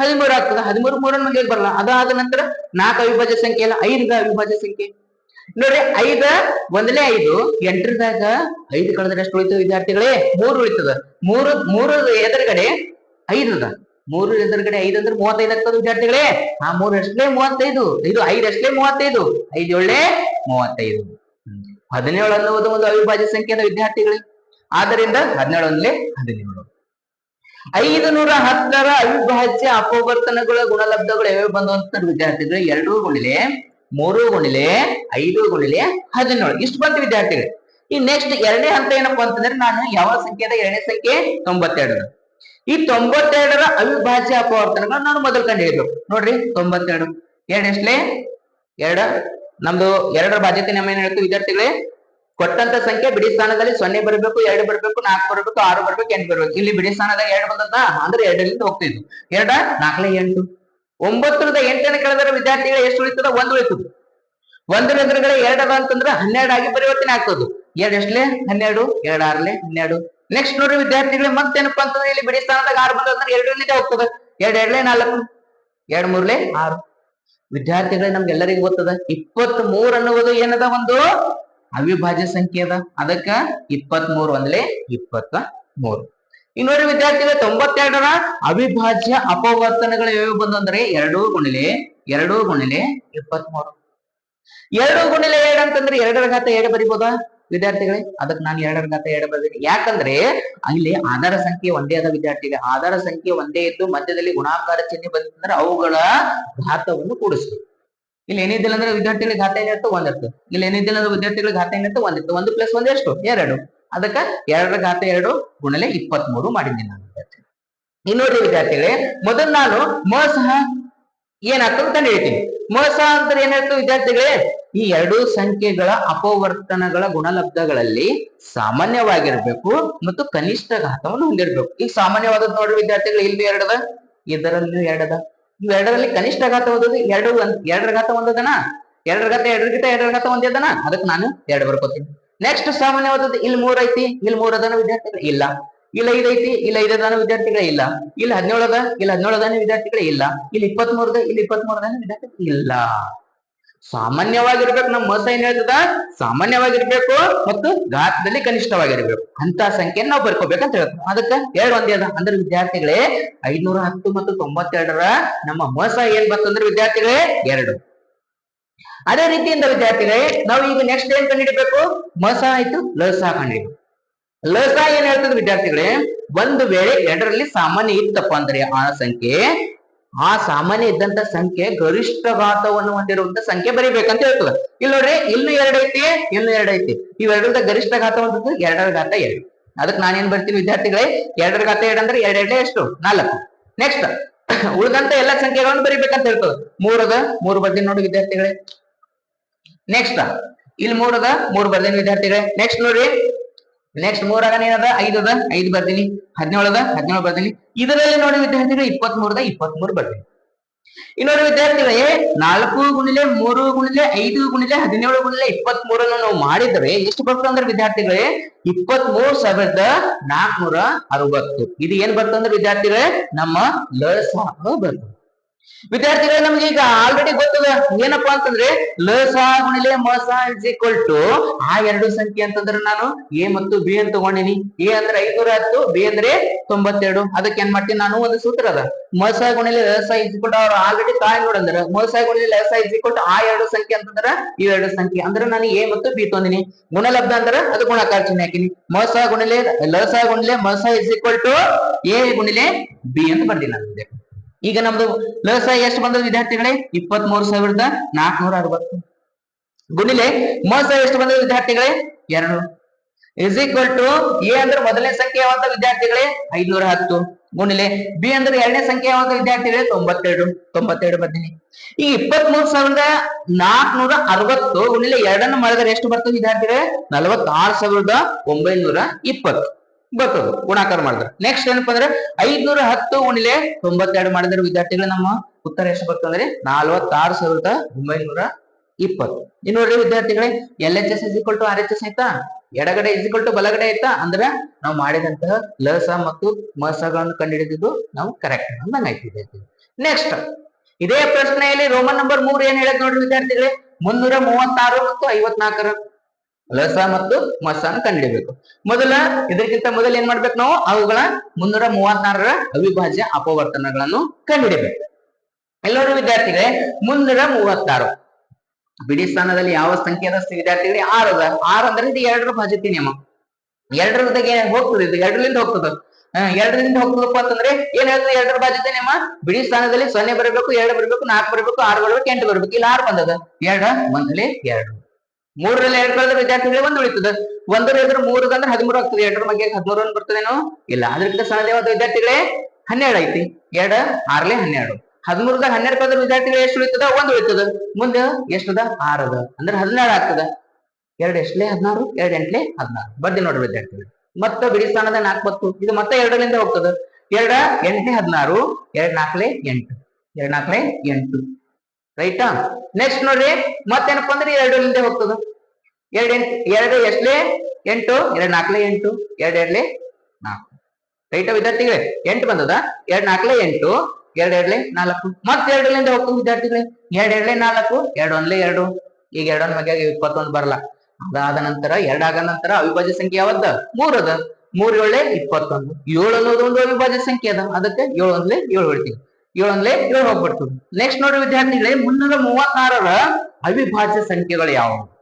ಹದಿಮೂರು ಆಗ್ತದ. ಹದಿಮೂರು ಮೂರನ್ನು ಹೇಗೆ ಬರಲ್ಲ? ಅದಾದ ನಂತರ ನಾಲ್ಕು ಅವಿಭಾಜ್ಯ ಸಂಖ್ಯೆ ಅಲ್ಲ ಐದದ ಅವಿಭಾಜ್ಯ ಸಂಖ್ಯೆ. ನೋಡ್ರಿ ಐದ ಒಂದನೇ ಐದು, ಎಂಟರದಾಗ ಐದು ಕಳೆದ್ರೆ ಎಷ್ಟು ಉಳಿತದ ವಿದ್ಯಾರ್ಥಿಗಳೇ? ಮೂರು ಉಳಿತದ. ಮೂರು ಮೂರು ಎದುರುಗಡೆ ಐದದ. ಮೂರು ಎದುರುಗಡೆ ಐದು ಅಂದ್ರೆ ಮೂವತ್ತೈದು ಆಗ್ತದೆ ವಿದ್ಯಾರ್ಥಿಗಳೇ. ಆ ಮೂರು ಎಷ್ಟಲೇ ಮೂವತ್ತೈದು, ಇದು ಐದು ಎಷ್ಟಲೇ ಮೂವತ್ತೈದು, ಐದು ಏಳೇ ಮೂವತ್ತೈದು. ಹದಿನೇಳು ಅನ್ನುವುದು ಒಂದು ಅವಿಭಾಜ್ಯ ಸಂಖ್ಯೆಯ ವಿದ್ಯಾರ್ಥಿಗಳೇ. ಆದ್ದರಿಂದ ಹದಿನೇಳು ಅಂದ್ರೆ ಹದಿನೇಳು. ಐದು ನೂರ ಹತ್ತರ ಅವಿಭಾಜ್ಯ ಅಪವರ್ತನಗಳ ಗುಣಲಬ್ಧಗಳು ಯಾವ್ಯಾವ ಬಂದು ಅಂತ ವಿದ್ಯಾರ್ಥಿಗಳು? ಎರಡು ಗುಣಿಲೆ ಮೂರು ಗುಣಿಲೆ ಐದು ಗುಣಿಲೆ ಹದಿನೇಳು. ಇಷ್ಟು ಬಂತು ವಿದ್ಯಾರ್ಥಿಗಳು. ಈ ನೆಕ್ಸ್ಟ್ ಎರಡನೇ ಹಂತ ಏನಪ್ಪಾ ಅಂತಂದ್ರೆ ನಾನು ಯಾವ ಸಂಖ್ಯೆದ ಎರಡನೇ ಸಂಖ್ಯೆ ತೊಂಬತ್ತೆರಡರ. ಈ ತೊಂಬತ್ತೆರಡರ ಅವಿಭಾಜ್ಯ ಅಪವರ್ತನಗಳನ್ನ ನಾನು ಮೊದಲು ಕಂಡು ನೋಡ್ರಿ, ತೊಂಬತ್ತೆರಡು. ಎರಡು ಎಷ್ಟಲೇ? ಎರಡ. ನಮ್ದು ಎರಡರ ಬಾಧ್ಯತೆ ನಮ್ಮ ಏನ್ ಹೇಳ್ತೀವಿ ವಿದ್ಯಾರ್ಥಿಗಳೇ? ಕೊಟ್ಟಂತ ಸಂಖ್ಯೆ ಬಿಡಿ ಸ್ಥಾನದಲ್ಲಿ ಸೊನ್ನೆ ಬರಬೇಕು, ಎರಡು ಬರಬೇಕು, ನಾಲ್ಕು ಬರಬೇಕು, ಆರು ಬರಬೇಕು, ಎಂಟು ಬರಬೇಕು. ಇಲ್ಲಿ ಬಿಡಿ ಸ್ಥಾನದಾಗ ಎರಡು ಬಂದದ ಅಂದ್ರೆ ಎರಡರಿಂದ ಹೋಗ್ತಿದ್ವು ಎರಡ, ನಾಲ್ಕಲೇ ಎಂಟು. ಒಂಬತ್ತರದ ಎಂಟನೇ ಕಳೆದರೆ ವಿದ್ಯಾರ್ಥಿಗಳು ಎಷ್ಟು ಉಳಿತದ? ಒಂದು ಉಳಿತದ. ಒಂದರ ಎದುರುಗಡೆ ಎರಡದ ಅಂತಂದ್ರೆ ಹನ್ನೆರಡು ಆಗಿ ಪರಿವರ್ತನೆ ಆಗ್ತದ. ಎರಡ್ ಎಷ್ಟಲೇ? ಹನ್ನೆರಡು. ಎರಡ್ ಆರ್ಲೆ? ಹನ್ನೆರಡು. ನೆಕ್ಸ್ಟ್ ನೋಡ್ರಿ ವಿದ್ಯಾರ್ಥಿಗಳು ಮತ್ತೇನಪ್ಪಾ ಅಂತಂದ್ರೆ ಇಲ್ಲಿ ಬಿಡಿ ಸ್ಥಾನದಾಗ ಆರು ಬಂದ್ರೆ ಎರಡರಿಂದ ಹೋಗ್ತದ. ಎರಡ್ ಎರಡ್ಲೆ ನಾಲ್ಕು, ಎರಡ್ ಮೂರ್ಲೆ ಆರು. ವಿದ್ಯಾರ್ಥಿಗಳೇ, ನಮ್ಗೆಲ್ಲರಿಗೂ ಗೊತ್ತದ ಇಪ್ಪತ್ತ್ ಮೂರ್ ಅನ್ನುವುದು ಏನದ ಒಂದು? ಅವಿಭಾಜ್ಯ ಸಂಖ್ಯೆ ಅದ. ಅದಕ್ಕ ಇಪ್ಪತ್ತ್ ಮೂರು ಒಂದ್ಲೆ ಇಪ್ಪತ್ತ ಮೂರು ಇನ್ನು ನೋಡ್ರಿ ವಿದ್ಯಾರ್ಥಿಗಳು, ತೊಂಬತ್ತೆರಡರ ಅವಿಭಾಜ್ಯ ಅಪವರ್ತನಗಳು ಯಾವ್ಯಾವ ಬಂದು ಅಂದ್ರೆ ಎರಡು ಗುಣಿಲೆ ಎರಡು ಗುಣಿಲೆ ಇಪ್ಪತ್ತ್ ಮೂರು ಎರಡು ಗುಣಿಲೆ ಎರಡು ಅಂತಂದ್ರೆ ಎರಡರ ಘಾತ ಎರಡು ಬರಿಬೋದಾ? ವಿದ್ಯಾರ್ಥಿಗಳೇ ಅದಕ್ಕೆ ನಾನು ಎರಡರ ಘಾತ ಎರಡು ಯಾಕಂದ್ರೆ ಅಲ್ಲಿ ಆಧಾರ ಸಂಖ್ಯೆ ಒಂದೇ ಆದ ವಿದ್ಯಾರ್ಥಿಗೆ. ಆಧಾರ ಸಂಖ್ಯೆ ಒಂದೇ ಇದ್ದು ಮಧ್ಯದಲ್ಲಿ ಗುಣಾಕಾರ ಚಿಹ್ನೆ ಬಂದ್ರೆ ಅವುಗಳ ಘಾತವನ್ನು ಕೂಡಿಸ್ತು ಇಲ್ಲಿ ಏನಿದ್ದಿಲ್ಲ ಅಂದ್ರೆ ವಿದ್ಯಾರ್ಥಿಗಳಿಗೆ ಘಾತ ಏನಿರ್ತದೆ ಒಂದಿರ್ತದೆ ಇಲ್ಲಿ ಏನಿದ್ದಿಲ್ಲ ಅಂದ್ರೆ ವಿದ್ಯಾರ್ಥಿಗಳ ಘಾತ ಏನಿರ್ತದೆ ಒಂದಿತ್ತು. ಒಂದು ಪ್ಲಸ್ ಒಂದು ಎಷ್ಟು? ಎರಡು. ಅದಕ್ಕ ಎರಡರ ಘಾತ ಎರಡು ಗುಣಲೆ ಇಪ್ಪತ್ಮೂರು ಮಾಡಿದ್ದೀನಿ ನಾನು ವಿದ್ಯಾರ್ಥಿ ಇನ್ನು ವಿದ್ಯಾರ್ಥಿಗಳೇ ಮೊದಲು ನಾನು ಮ ಸಹ ಏನಾಗ್ತದೆ ಕಂಡು ಹೇಳ್ತೀನಿ. ಮೋಸ ಅಂತ ಏನಾಯ್ತು ವಿದ್ಯಾರ್ಥಿಗಳೇ? ಈ ಎರಡು ಸಂಖ್ಯೆಗಳ ಅಪವರ್ತನಗಳ ಗುಣಲಬ್ಧಗಳಲ್ಲಿ ಸಾಮಾನ್ಯವಾಗಿರ್ಬೇಕು ಮತ್ತು ಕನಿಷ್ಠ ಘಾತವನ್ನು ಹೊಂದಿರಬೇಕು. ಈಗ ಸಾಮಾನ್ಯವಾದದ್ದು ನೋಡ್ರಿ ವಿದ್ಯಾರ್ಥಿಗಳು, ಇಲ್ಲಿ ಎರಡದ? ಇದರಲ್ಲೂ ಎರಡದ. ಇವೆರಡರಲ್ಲಿ ಕನಿಷ್ಠ ಘಾತ ಓದೋದು ಎರಡು ಎರಡರ ಘಾತ ಒಂದದನ ಎರಡರ ಘಾತ ಎರಡರಿಗಿಂತ ಎರಡರ ಘಾತ ಒಂದದನ ಅದಕ್ಕೆ ನಾನು ಎರಡು ಬರ್ಕೋತೀನಿ. ನೆಕ್ಸ್ಟ್ ಸಾಮಾನ್ಯವಾದದ್ದು ಇಲ್ಲಿ ಮೂರ್ ಐತಿ ಇಲ್ಲಿ ಮೂರ್ ಅದನ ವಿದ್ಯಾರ್ಥಿಗಳು? ಇಲ್ಲ. ಇಲ್ಲಿ ಇದೈತಿ ಇಲ್ಲಿ ಐದ್ ಅದಾನ ವಿದ್ಯಾರ್ಥಿಗಳೇ ಇಲ್ಲ. ಇಲ್ಲಿ ಹದಿನೇಳದ, ಇಲ್ಲಿ ಹದಿನೇಳು ಅದಾನ ವಿದ್ಯಾರ್ಥಿಗಳೇ ಇಲ್ಲ. ಇಲ್ಲಿ ಇಪ್ಪತ್ತ್ ಮೂರದ ಇಲ್ಲಿ ಇಪ್ಪತ್ತ್ ಮೂರು ಅದಾನ ವಿದ್ಯಾರ್ಥಿಗಳು ಇಲ್ಲ. ಸಾಮಾನ್ಯವಾಗಿರ್ಬೇಕು, ನಮ್ಮ ಮತ ಏನ್ ಹೇಳ್ತದ? ಸಾಮಾನ್ಯವಾಗಿರ್ಬೇಕು ಮತ್ತು ಗಾತ್ರದಲ್ಲಿ ಕನಿಷ್ಠವಾಗಿರ್ಬೇಕು. ಅಂತ ಸಂಖ್ಯೆಯನ್ನು ನಾವು ಬರ್ಕೋಬೇಕಂತ ಹೇಳ್ತಾರೆ ಅದಕ್ಕೆ ಎರಡು ಒಂದೇ ಅದ. ಅಂದ್ರೆ ವಿದ್ಯಾರ್ಥಿಗಳೇ ಐದ್ನೂರ ಹತ್ತು ಮತ್ತು ತೊಂಬತ್ತೆರಡರ ನಮ್ಮ ಮೋಸ ಏನ್ ಬಂತಂದ್ರೆ ವಿದ್ಯಾರ್ಥಿಗಳೇ ಎರಡು. ಅದೇ ರೀತಿಯಿಂದ ವಿದ್ಯಾರ್ಥಿಗಳೇ, ನಾವು ಈಗ ನೆಕ್ಸ್ಟ್ ಏನ್ ಕಂಡುಹಿಡಿಬೇಕು? ಮಸ ಆಯ್ತು, ಲಸ ಕಂಡುಹಿಡಿಬೇಕು. ಲಸ ಏನ್ ಹೇಳ್ತದೆ ವಿದ್ಯಾರ್ಥಿಗಳೇ? ಒಂದು ವೇಳೆ ಎರಡರಲ್ಲಿ ಸಾಮಾನ್ಯ ಇತ್ತಪ್ಪ ಅಂದ್ರೆ ಆ ಸಂಖ್ಯೆ, ಆ ಸಾಮಾನ್ಯ ಇದ್ದಂತ ಸಂಖ್ಯೆ ಗರಿಷ್ಠ ಘಾತವನ್ನು ಹೊಂದಿರುವಂತ ಸಂಖ್ಯೆ ಬರಿಬೇಕಂತ ಹೇಳ್ತದೆ. ಇಲ್ಲಿ ನೋಡ್ರಿ, ಇನ್ನು ಎರಡು ಐತಿ, ಇನ್ನು ಎರಡು ಐತಿ. ಇವೆರಡರದ ಗರಿಷ್ಠ ಘಾತ ಎರಡರ ಘಾತ ಎರಡು. ಅದಕ್ಕೆ ನಾನೇನ್ ಬರ್ತೀನಿ ವಿದ್ಯಾರ್ಥಿಗಳೇ? ಎರಡರ ಘಾತ ಎರಡು ಅಂದ್ರೆ ಎಷ್ಟು? ನಾಲ್ಕು. ನೆಕ್ಸ್ಟ್ ಉಳಿದಂತ ಎಲ್ಲ ಸಂಖ್ಯೆಗಳನ್ನು ಬರಿಬೇಕಂತ ಹೇಳ್ತದೆ. ಮೂರದ, ಮೂರು ಬರ್ತೀನಿ ನೋಡಿ ವಿದ್ಯಾರ್ಥಿಗಳೇ. ನೆಕ್ಸ್ಟ್ ಇಲ್ಲಿ ಮೂರದ, ಮೂರು ಬರ್ತೀನಿ ವಿದ್ಯಾರ್ಥಿಗಳೇ. ನೆಕ್ಸ್ಟ್ ನೋಡ್ರಿ ನೆಕ್ಸ್ಟ್ ಮೂರಾಗ ಏನದ? ಅದ, ಐದು ಬರ್ತೀನಿ. ಹದಿನೇಳದ ಹದಿನೇಳು ಬರ್ತೀನಿ. ಇದರಲ್ಲಿ ನೋಡಿ ವಿದ್ಯಾರ್ಥಿಗಳು ಇಪ್ಪತ್ತ್ ಮೂರದ ಇಪ್ಪತ್ತ್ ಮೂರು ಬರ್ತೀನಿ. ಇನ್ನೊಂದು ವಿದ್ಯಾರ್ಥಿಗಳೇ, ನಾಲ್ಕು ಗುಣಿಲೆ ಮೂರು ಗುಣಿಲೆ ಐದು ಗುಣಿಲೆ ಹದಿನೇಳು ಗುಣಿಲೆ ಇಪ್ಪತ್ತ್ ಮೂರನ್ನು ನಾವು ಮಾಡಿದರೆ ಎಷ್ಟು ಬರ್ತದೆ ಅಂದ್ರೆ ವಿದ್ಯಾರ್ಥಿಗಳೇ? ಇಪ್ಪತ್ತ್ ಮೂರು ಸಾವಿರದ ನಾಲ್ಕನೂರ ಅರವತ್ತು. ಇದು ಏನ್ ಬರ್ತಂದ್ರೆ ವಿದ್ಯಾರ್ಥಿಗಳೇ? ನಮ್ಮ ಲಸ ಬರ್ತದೆ. ವಿದ್ಯಾರ್ಥಿಗಳೇ, ನಮ್ಗೆ ಈಗ ಆಲ್ರೆಡಿ ಗೊತ್ತದ. ಏನಪ್ಪಾ ಅಂತಂದ್ರೆ ಲಸ ಗುಣಿಲೆ ಮಸ ಇಸ್ ಈಕ್ವಲ್ ಟು ಆ ಎರಡು ಸಂಖ್ಯೆ ಅಂತಂದ್ರೆ ನಾನು ಎ ಮತ್ತು ಬಿ ಅಂತ ತಗೊಂಡಿನಿ. ಎ ಅಂದ್ರೆ ಐನೂರ ಹತ್ತು ಬಿ ಅಂದ್ರೆ ತೊಂಬತ್ತೆರಡು. ಅದಕ್ಕೆ ಏನ್ ಮಾಡ್ತೀನಿ ನಾನು? ಒಂದು ಸೂತ್ರ ಅದ. ಮಸ ಗುಣಿಲೆ ಲಸ ಇಸ್ ಈಕ್ವಲ್ ಟು ಅವ್ರು ಆಲ್ರೆಡಿ ತಾಯಿ ನೋಡಂದ್ರ ಮಸ ಗುಣಿಲೆ ಲಸ ಇಸ್ ಈಕ್ವಲ್ ಟು ಆ ಎರಡು ಸಂಖ್ಯೆ ಅಂತಂದ್ರ ಈ ಎರಡು ಸಂಖ್ಯೆ. ಅಂದ್ರೆ ನಾನು ಎ ಮತ್ತು ಬಿ ತೊಂದಿನಿ ಗುಣಲಬ್ಧ ಅಂದ್ರೆ ಅದು ಗುಣಾಕಾರ ಚಿಹ್ನೆ ಹಾಕಿನಿ ಮಸ ಗುಣಿಲೆ ಲಸ ಗುಣಿಲೆ ಮಸ ಇಸ್ ಈಕ್ವಲ್ ಟು ಎ ಗುಣಿಲೆ ಬಿ ಅಂತ ಬರ್ತೀನಿ ನಾನು. ಈಗ ನಮ್ದು ಲಸ ಎಷ್ಟು ಬಂದದ ವಿದ್ಯಾರ್ಥಿಗಳೇ? ಇಪ್ಪತ್ತ್ ಮೂರು ಸಾವಿರದ ನಾಲ್ಕನೂರ ಅರವತ್ತು. ಗುಣಿಲೆ, ಮೋಸ ಎಷ್ಟು ಬಂದದ ವಿದ್ಯಾರ್ಥಿಗಳೇ? ಎರಡು. ಇಸ್ ಈಕ್ವಲ್ ಟು ಎ ಅಂದ್ರೆ ಮೊದಲನೇ ಸಂಖ್ಯೆ ಯಾವಂತ ವಿದ್ಯಾರ್ಥಿಗಳೇ? ಐದ್ನೂರ ಹತ್ತು. ಗುಣಿಲೆ ಬಿ ಅಂದ್ರೆ ಎರಡನೇ ಸಂಖ್ಯೆ ಯಾವಂತ ವಿದ್ಯಾರ್ಥಿಗಳೇ? ತೊಂಬತ್ತೆರಡು. ತೊಂಬತ್ತೆರಡು ಬರ್ತೀನಿ ಈ ಇಪ್ಪತ್ತ್ ಮೂರು ಸಾವಿರದ ನಾಲ್ಕನೂರ ಅರವತ್ತು, ಗುಣಿಲೆ ಎರಡನ್ನು ಮಾಡಿದ್ರೆ ಎಷ್ಟು ಬರ್ತದೆ ವಿದ್ಯಾರ್ಥಿಗಳೇ? ನಲವತ್ತಾರು ಸಾವಿರದ ಒಂಬೈನೂರ ಇಪ್ಪತ್ತು. ಬರ್ತದ ಗುಣಾಕಾರ ಮಾಡಿದ್ರೆ. ನೆಕ್ಸ್ಟ್ ಏನಪ್ಪಾ ಅಂದ್ರೆ ಐದ್ನೂರ ಹತ್ತು ಉಣಿಲೆ ತೊಂಬತ್ತೆರಡು ಮಾಡಿದ್ರೆ ವಿದ್ಯಾರ್ಥಿಗಳು ನಮ್ಮ ಉತ್ತರ ಎಷ್ಟು ಬರ್ತಂದ್ರೆ ನಾಲ್ವತ್ತಾರು ಸಾವಿರದ ಒಂಬೈನೂರ ಇಪ್ಪತ್ತು. ಇನ್ನು ನೋಡ್ರಿ ವಿದ್ಯಾರ್ಥಿಗಳೇ L H S is to R H S ಆಯ್ತಾ? ಎಡಗಡೆ ಇಸ್ ಟು ಬಲಗಡೆ ಆಯ್ತಾ? ಅಂದ್ರೆ ನಾವು ಮಾಡಿದಂತಹ ಲಸ ಮತ್ತು ಮಸಗಳನ್ನು ಕಂಡುಹಿಡಿದಿದ್ದು ನಾವು ಕರೆಕ್ಟ್ ಅಂದಂಗ ಆಯ್ತು ನೆಕ್ಸ್ಟ್ ಇದೇ ಪ್ರಶ್ನೆಯಲ್ಲಿ ರೋಮನ್ ನಂಬರ್ ಮೂರ್ ಏನ್ ಹೇಳಕ್ ನೋಡ್ರಿ ವಿದ್ಯಾರ್ಥಿಗಳೇ? ಮುನ್ನೂರ ಮೂವತ್ತಾರು ಮತ್ತು ಐವತ್ನಾಲ್ಕರ ಲಸ ಮತ್ತು ಮಸನ ಕಂಡುಹಿಡಿಬೇಕು ಮೊದಲ ಇದಕ್ಕಿಂತ ಮೊದಲು ಏನ್ ಮಾಡ್ಬೇಕು ನಾವು? ಅವುಗಳ ಮುನ್ನೂರ ಮೂವತ್ನಾರರ ಅವಿಭಾಜ್ಯ ಅಪವರ್ತನಗಳನ್ನು ಕಂಡುಹಿಡಿಬೇಕು ಎಲ್ಲರೂ ವಿದ್ಯಾರ್ಥಿಗಳೇ, ಮುನ್ನೂರ ಮೂವತ್ತಾರು. ಬಿಡಿ ಸ್ಥಾನದಲ್ಲಿ ಯಾವ ಸಂಖ್ಯೆ ವಿದ್ಯಾರ್ಥಿಗಳಿಗೆ ಆರು ಅದ ಆರು ಅಂದ್ರೆ ಇದು ಎರಡರ ಭಾಜ್ಯತೆ ನಿಯಮ. ಎರಡರದಾಗೆ ಹೋಗ್ತದೆ? ಇದು ಎರಡರಿಂದ ಹೋಗ್ತದ. ಎರಡರಿಂದ ಹೋಗ್ತದಪ್ಪ ಅಂತಂದ್ರೆ ಏನ್ ಹೇಳ್ತದೆ? ಎರಡರ ಬಾಧ್ಯತೆ ನಿಯಮ? ಬಿಡಿ ಸ್ಥಾನದಲ್ಲಿ ಸೊನ್ನೆ ಬರಬೇಕು, ಎರಡು ಬರಬೇಕು, ನಾಲ್ಕು ಬರಬೇಕು, ಆರು ಬರಬೇಕು, ಎಂಟು ಬರಬೇಕು. ಇಲ್ಲಿ ಆರು ಬಂದದ. ಎರಡ ಬಂದಲ್ಲಿ ಎರಡು. ಮೂರರಲ್ಲಿ ಎರಡು ಕಳೆದ್ರೆ ವಿದ್ಯಾರ್ಥಿಗಳಿಗೆ ಒಂದು ಉಳಿತದ. ಒಂದರ ಎದುರು ಮೂರು ಅಂದ್ರೆ ಹದಿಮೂರು ಆಗ್ತದೆ. ಎರಡರ ಬಗ್ಗೆ ಹದಿಮೂರು ಒಂದು ಬರ್ತದೇನೋ ಇಲ್ಲ. ಅದಕ್ಕಿಂತ ಸಣ್ಣದೇವಾದ ವಿದ್ಯಾರ್ಥಿಗಳೇ ಹನ್ನೆರಡು ಐತಿ. ಎರಡ ಆರ್ಲೆ ಹನ್ನೆರಡು. ಹದಿಮೂರದಾಗ ಹನ್ನೆರಡು ಕಳೆದ್ರೆ ವಿದ್ಯಾರ್ಥಿಗಳು ಎಷ್ಟು ಉಳಿತದ? ಒಂದು ಉಳಿತದ. ಮುಂದೆ ಎಷ್ಟದ? ಆರದ. ಅಂದ್ರೆ ಹದಿನೇಳು ಆಗ್ತದ. ಎರಡು ಎಷ್ಟಲೇ? ಹದಿನಾರು. ಎರಡು ಎಂಟ್ಲೆ? ಹದಿನಾರು. ಬರ್ದಿ ನೋಡ್ರಿ ವಿದ್ಯಾರ್ಥಿಗಳು. ಮತ್ತೆ ಬಿಡಿ ಸ್ಥಾನದ ನಾಲ್ಕು ಬತ್ತು. ಇದು ಮತ್ತೆ ಎರಡರಿಂದ ಹೋಗ್ತದ. ಎರಡ, ಎಂಟ್ಲೆ ಹದಿನಾರು. ಎರಡ್ ನಾಲ್ಕಲೆ ಎಂಟು. ಎರಡ್ ನಾಲ್ಕಲೆ ಎಂಟು. ರೈಟಾ ನೆಕ್ಸ್ಟ್ ನೋಡ್ರಿ ಮತ್ತೇನಪ್ಪ ಅಂದ್ರೆ ಎರಡರಿಂದ ಹೋಗ್ತದ. ಎರಡ್ ಎಂಟು, ಎರಡು ಎಷ್ಟಲೇ? ಎಂಟು, ಎರಡ್ ನಾಲ್ಕಲೆ ಎಂಟು, ಎರಡ್ ಎರಡ್ಲೆ ನಾಲ್ಕು. ರೈಟ ವಿದ್ಯಾರ್ಥಿಗಳೇ? ಎಂಟು ಬಂದದ? ಎರಡ್ ನಾಲ್ಕಲೆ ಎಂಟು, ಎರಡ್ ಎರಡ್ಲೆ ನಾಲ್ಕು. ಮತ್ತೆ ಎರಡರಿಂದ ಹೋಗ್ತದೆ ವಿದ್ಯಾರ್ಥಿಗಳೇ? ಎರಡ್ ಎರಡ್ಲೆ ನಾಲ್ಕು, ಎರಡ್ ಒಂದ್ಲೆ ಎರಡು. ಈಗ ಎರಡೊಂದ್ ಮಗ್ಯಾಗ ಇಪ್ಪತ್ತೊಂದು ಬರಲ್ಲ. ಅದಾದ ನಂತರ ಎರಡಾಗ ನಂತರ ಅವಿಭಾಜ್ಯ ಸಂಖ್ಯೆ ಯಾವ್ದ ಮೂರದ. ಮೂರ್ ಏಳೆ ಇಪ್ಪತ್ತೊಂದು. ಏಳು ಅನ್ನೋದು ಒಂದು ಅವಿಭಾಜ್ಯ ಸಂಖ್ಯೆ ಅದ. ಅದಕ್ಕೆ ಏಳು ಒಂದ್ಲೆ ಏಳು ಹೊಡ್ತೀವಿ. ಏಳು ಒಂದ್ಲೆ ಏಳು ಹೋಗ್ಬಿಡ್ತದೆ ನೆಕ್ಸ್ಟ್ ನೋಡಿ ವಿದ್ಯಾರ್ಥಿಗಳೇ, ಮುನ್ನೂರ ಮೂವತ್ತಾರರ ಅವಿಭಾಜ್ಯ ಸಂಖ್ಯೆಗಳು ಯಾವುವು?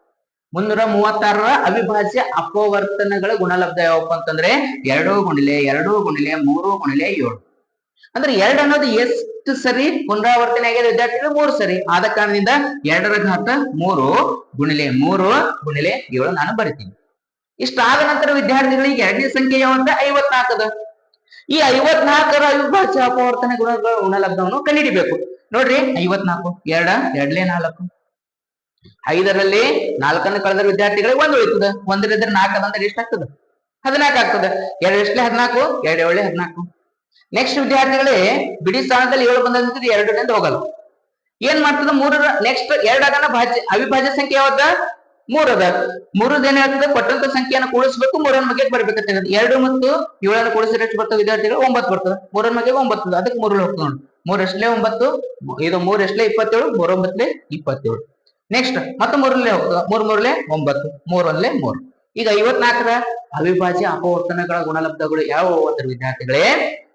ಮುನ್ನೂರ ಮೂವತ್ತಾರರ ಅವಿಭಾಜ್ಯ ಅಪವರ್ತನಗಳ ಗುಣಲಬ್ಧ ಯಾವಪ್ಪ ಅಂತಂದ್ರೆ, ಎರಡು ಗುಣಿಲೆ ಎರಡು ಗುಣಿಲೆ ಮೂರು ಗುಣಿಲೆ ಏಳು. ಅಂದ್ರೆ ಎರಡು ಅನ್ನೋದು ಎಷ್ಟು ಸರಿ ಪುನರಾವರ್ತನೆ ಆಗಿದೆ ವಿದ್ಯಾರ್ಥಿಗಳು? ಮೂರು ಸರಿ. ಆದ ಕಾರಣದಿಂದ ಎರಡರ ಘಾತ ಮೂರು ಗುಣಿಲೆ ಮೂರು ಗುಣಿಲೆ ಏಳು ನಾನು ಬರಿತೀನಿ. ಇಷ್ಟಾದ ನಂತರ ವಿದ್ಯಾರ್ಥಿಗಳಿಗೆ ಎರಡನೇ ಸಂಖ್ಯೆ ಯಾವಂದ್ರೆ ಐವತ್ನಾಲ್ಕದ. ಈ ಐವತ್ನಾಲ್ಕರ ಅವಿಭಾಜ್ಯ ಅಪವರ್ತನೆ ಗುಣಗಳ ಗುಣಲಬ್ಧವನ್ನು ಕಂಡುಹಿಡಿಬೇಕು. ನೋಡ್ರಿ, ಐವತ್ನಾಲ್ಕು, ಎರಡ, ಎರಡ್ಲೆ ನಾಲ್ಕು. ಐದರಲ್ಲಿ ನಾಲ್ಕನ್ನು ಕಳೆದ ವಿದ್ಯಾರ್ಥಿಗಳಿಗೆ ಒಂದು ಉಳಿತದ ಒಂದರಿದ್ರೆ ನಾಲ್ಕು ಅದಂದ್ರೆ ಎಷ್ಟಾಗ್ತದೆ ಹದಿನಾಲ್ಕು ಆಗ್ತದೆ. ಎರಡು ಎಷ್ಟು ಹದಿನಾಲ್ಕು? ಎರಡು ಏಳೆ ಹದಿನಾಲ್ಕು. ನೆಕ್ಸ್ಟ್ ವಿದ್ಯಾರ್ಥಿಗಳೇ, ಬಿಡಿ ಸ್ಥಾನದಲ್ಲಿ ಏಳು ಬಂದ್ರೆ ಎರಡರಿಂದ ಹೋಗಲ್ಲ. ಏನ್ ಮಾಡ್ತದ? ಮೂರರ ನೆಕ್ಸ್ಟ್ ಎರಡಾಗನ ಭಾಜ್ಯ, ಅವಿಭಾಜ್ಯ ಸಂಖ್ಯೆ ಯಾವ್ದ ಮೂರದ ಮೂರು ದಿನ ಹೇಳ್ತದೆ ಕೊಟ್ಟಂತ ಸಂಖ್ಯೆಯನ್ನು ಕೂಡಿಸ್ಬೇಕು ಮೂರನ್ ಬಗ್ಗೆ ಬರ್ಬೇಕಂತ. ಎರಡು ಮತ್ತು ಏಳನ್ನು ಕೂಡಿಸಿದ್ರೆ ಎಷ್ಟು ಬರ್ತದೆ ವಿದ್ಯಾರ್ಥಿಗಳು ಒಂಬತ್ತು ಬರ್ತದೆ. ಮೂರನ್ ಮಗೆ ಒಂಬತ್ತು. ಅದಕ್ಕೆ ಮೂರಲ್ಲಿ ಹೋಗ್ತದೆ ನೋಡಿ. ಮೂರ್ ಎಷ್ಟಲೇ ಒಂಬತ್ತು, ಇದು ಮೂರ್ ಎಷ್ಟಲೇ ಇಪ್ಪತ್ತೇಳು, ಮೂರೊಂಬತ್ತಲೇ ಇಪ್ಪತ್ತೇಳು. ನೆಕ್ಸ್ಟ್ ಮತ್ತೆ ಮೂರಲ್ಲೇ ಹೋಗ್ತದೆ. ಮೂರ್ ಮೂರಲೆ ಒಂಬತ್ತು ಮೂರ್ ಒಂದ್ಲೆ ಮೂರು. ಈಗ ಐವತ್ನಾಲ್ಕರ ಅವಿಭಾಜ್ಯ ಅಪವರ್ತನಗಳ ಗುಣಲಬ್ಧಗಳು ಯಾವ ಅಂದ್ರೆ ವಿದ್ಯಾರ್ಥಿಗಳೇ?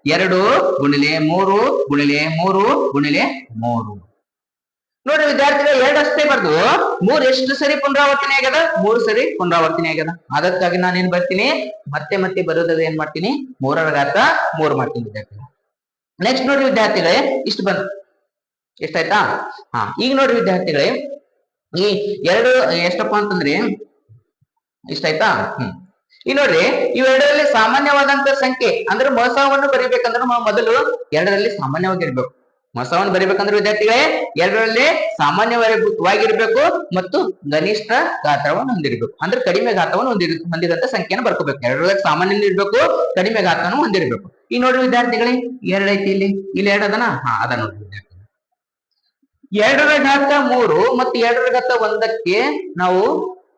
ಎರಡು ಗುಣಿಲೆ ಮೂರು ಗುಣಿಲೆ ಮೂರು ಗುಣಿಲೆ ಮೂರು. ನೋಡ್ರಿ ವಿದ್ಯಾರ್ಥಿಗಳು ಎರಡಷ್ಟೇ ಬರ್ದು. ಮೂರ್ ಎಷ್ಟು ಸರಿ ಪುನರಾವರ್ತನೆ ಆಗ್ಯದ? ಮೂರು ಸರಿ ಪುನರಾವರ್ತನೆ ಆಗ್ಯದ. ಅದಕ್ಕಾಗಿ ನಾನು ಏನ್ ಬರ್ತೀನಿ? ಮತ್ತೆ ಮತ್ತೆ ಬರೋದದ ಏನ್ ಮಾಡ್ತೀನಿ? ಮೂರರ ಗಾತ್ರ ಮೂರು ಮಾಡ್ತೀನಿ ವಿದ್ಯಾರ್ಥಿಗಳು. ನೆಕ್ಸ್ಟ್ ನೋಡಿ ವಿದ್ಯಾರ್ಥಿಗಳೇ, ಇಷ್ಟು ಬಂತು ಎಷ್ಟಾಯ್ತಾ? ಹಾ, ಈಗ ನೋಡಿ ವಿದ್ಯಾರ್ಥಿಗಳೇ. ಈ ಎರಡು, ಎಷ್ಟಪ್ಪ ಅಂತಂದ್ರಿ ಇಷ್ಟಾಯ್ತಾ ಹ್ಮ್. ಈಗ ನೋಡ್ರಿ ಇವೆರಡರಲ್ಲಿ ಸಾಮಾನ್ಯವಾದಂತ ಸಂಖ್ಯೆ, ಅಂದ್ರೆ ಮೋಸವನ್ನು ಬರೀಬೇಕಂದ್ರೆ ನಾವು ಮೊದಲು ಎರಡರಲ್ಲಿ ಸಾಮಾನ್ಯವಾಗಿರ್ಬೇಕು ಮೊಸವನ್ನು ಬರಿಬೇಕಂದ್ರೆ ವಿದ್ಯಾರ್ಥಿಗಳೇ ಎರಡರಲ್ಲಿ ಸಾಮಾನ್ಯವಾಗಿರ್ಬೇಕು ಮತ್ತು ಗನಿಷ್ಠ ಗಾತ್ರವನ್ನು ಹೊಂದಿರಬೇಕು. ಅಂದ್ರೆ ಕಡಿಮೆ ಗಾತ್ರವನ್ನು ಹೊಂದಿರ, ಹೊಂದಿದಂತ ಸಂಖ್ಯೆಯನ್ನು ಬರ್ಕೋಬೇಕು. ಎರಡರಲ್ಲಿ ಸಾಮಾನ್ಯ ಇರ್ಬೇಕು, ಕಡಿಮೆ ಗಾತ್ರವನ್ನು ಹೊಂದಿರಬೇಕು. ಈ ನೋಡಿ ವಿದ್ಯಾರ್ಥಿಗಳೇ ಎರಡೈತಿ ಇಲ್ಲಿ. ಇಲ್ಲಿ ಎರಡು ಅದನ? ಹಾ, ಅದ ವಿದ್ಯಾರ್ಥಿ ಎರಡರ ಘಾತ ಮೂರು ಮತ್ತು ಎರಡರ ಘಾತ ಒಂದಕ್ಕೆ ನಾವು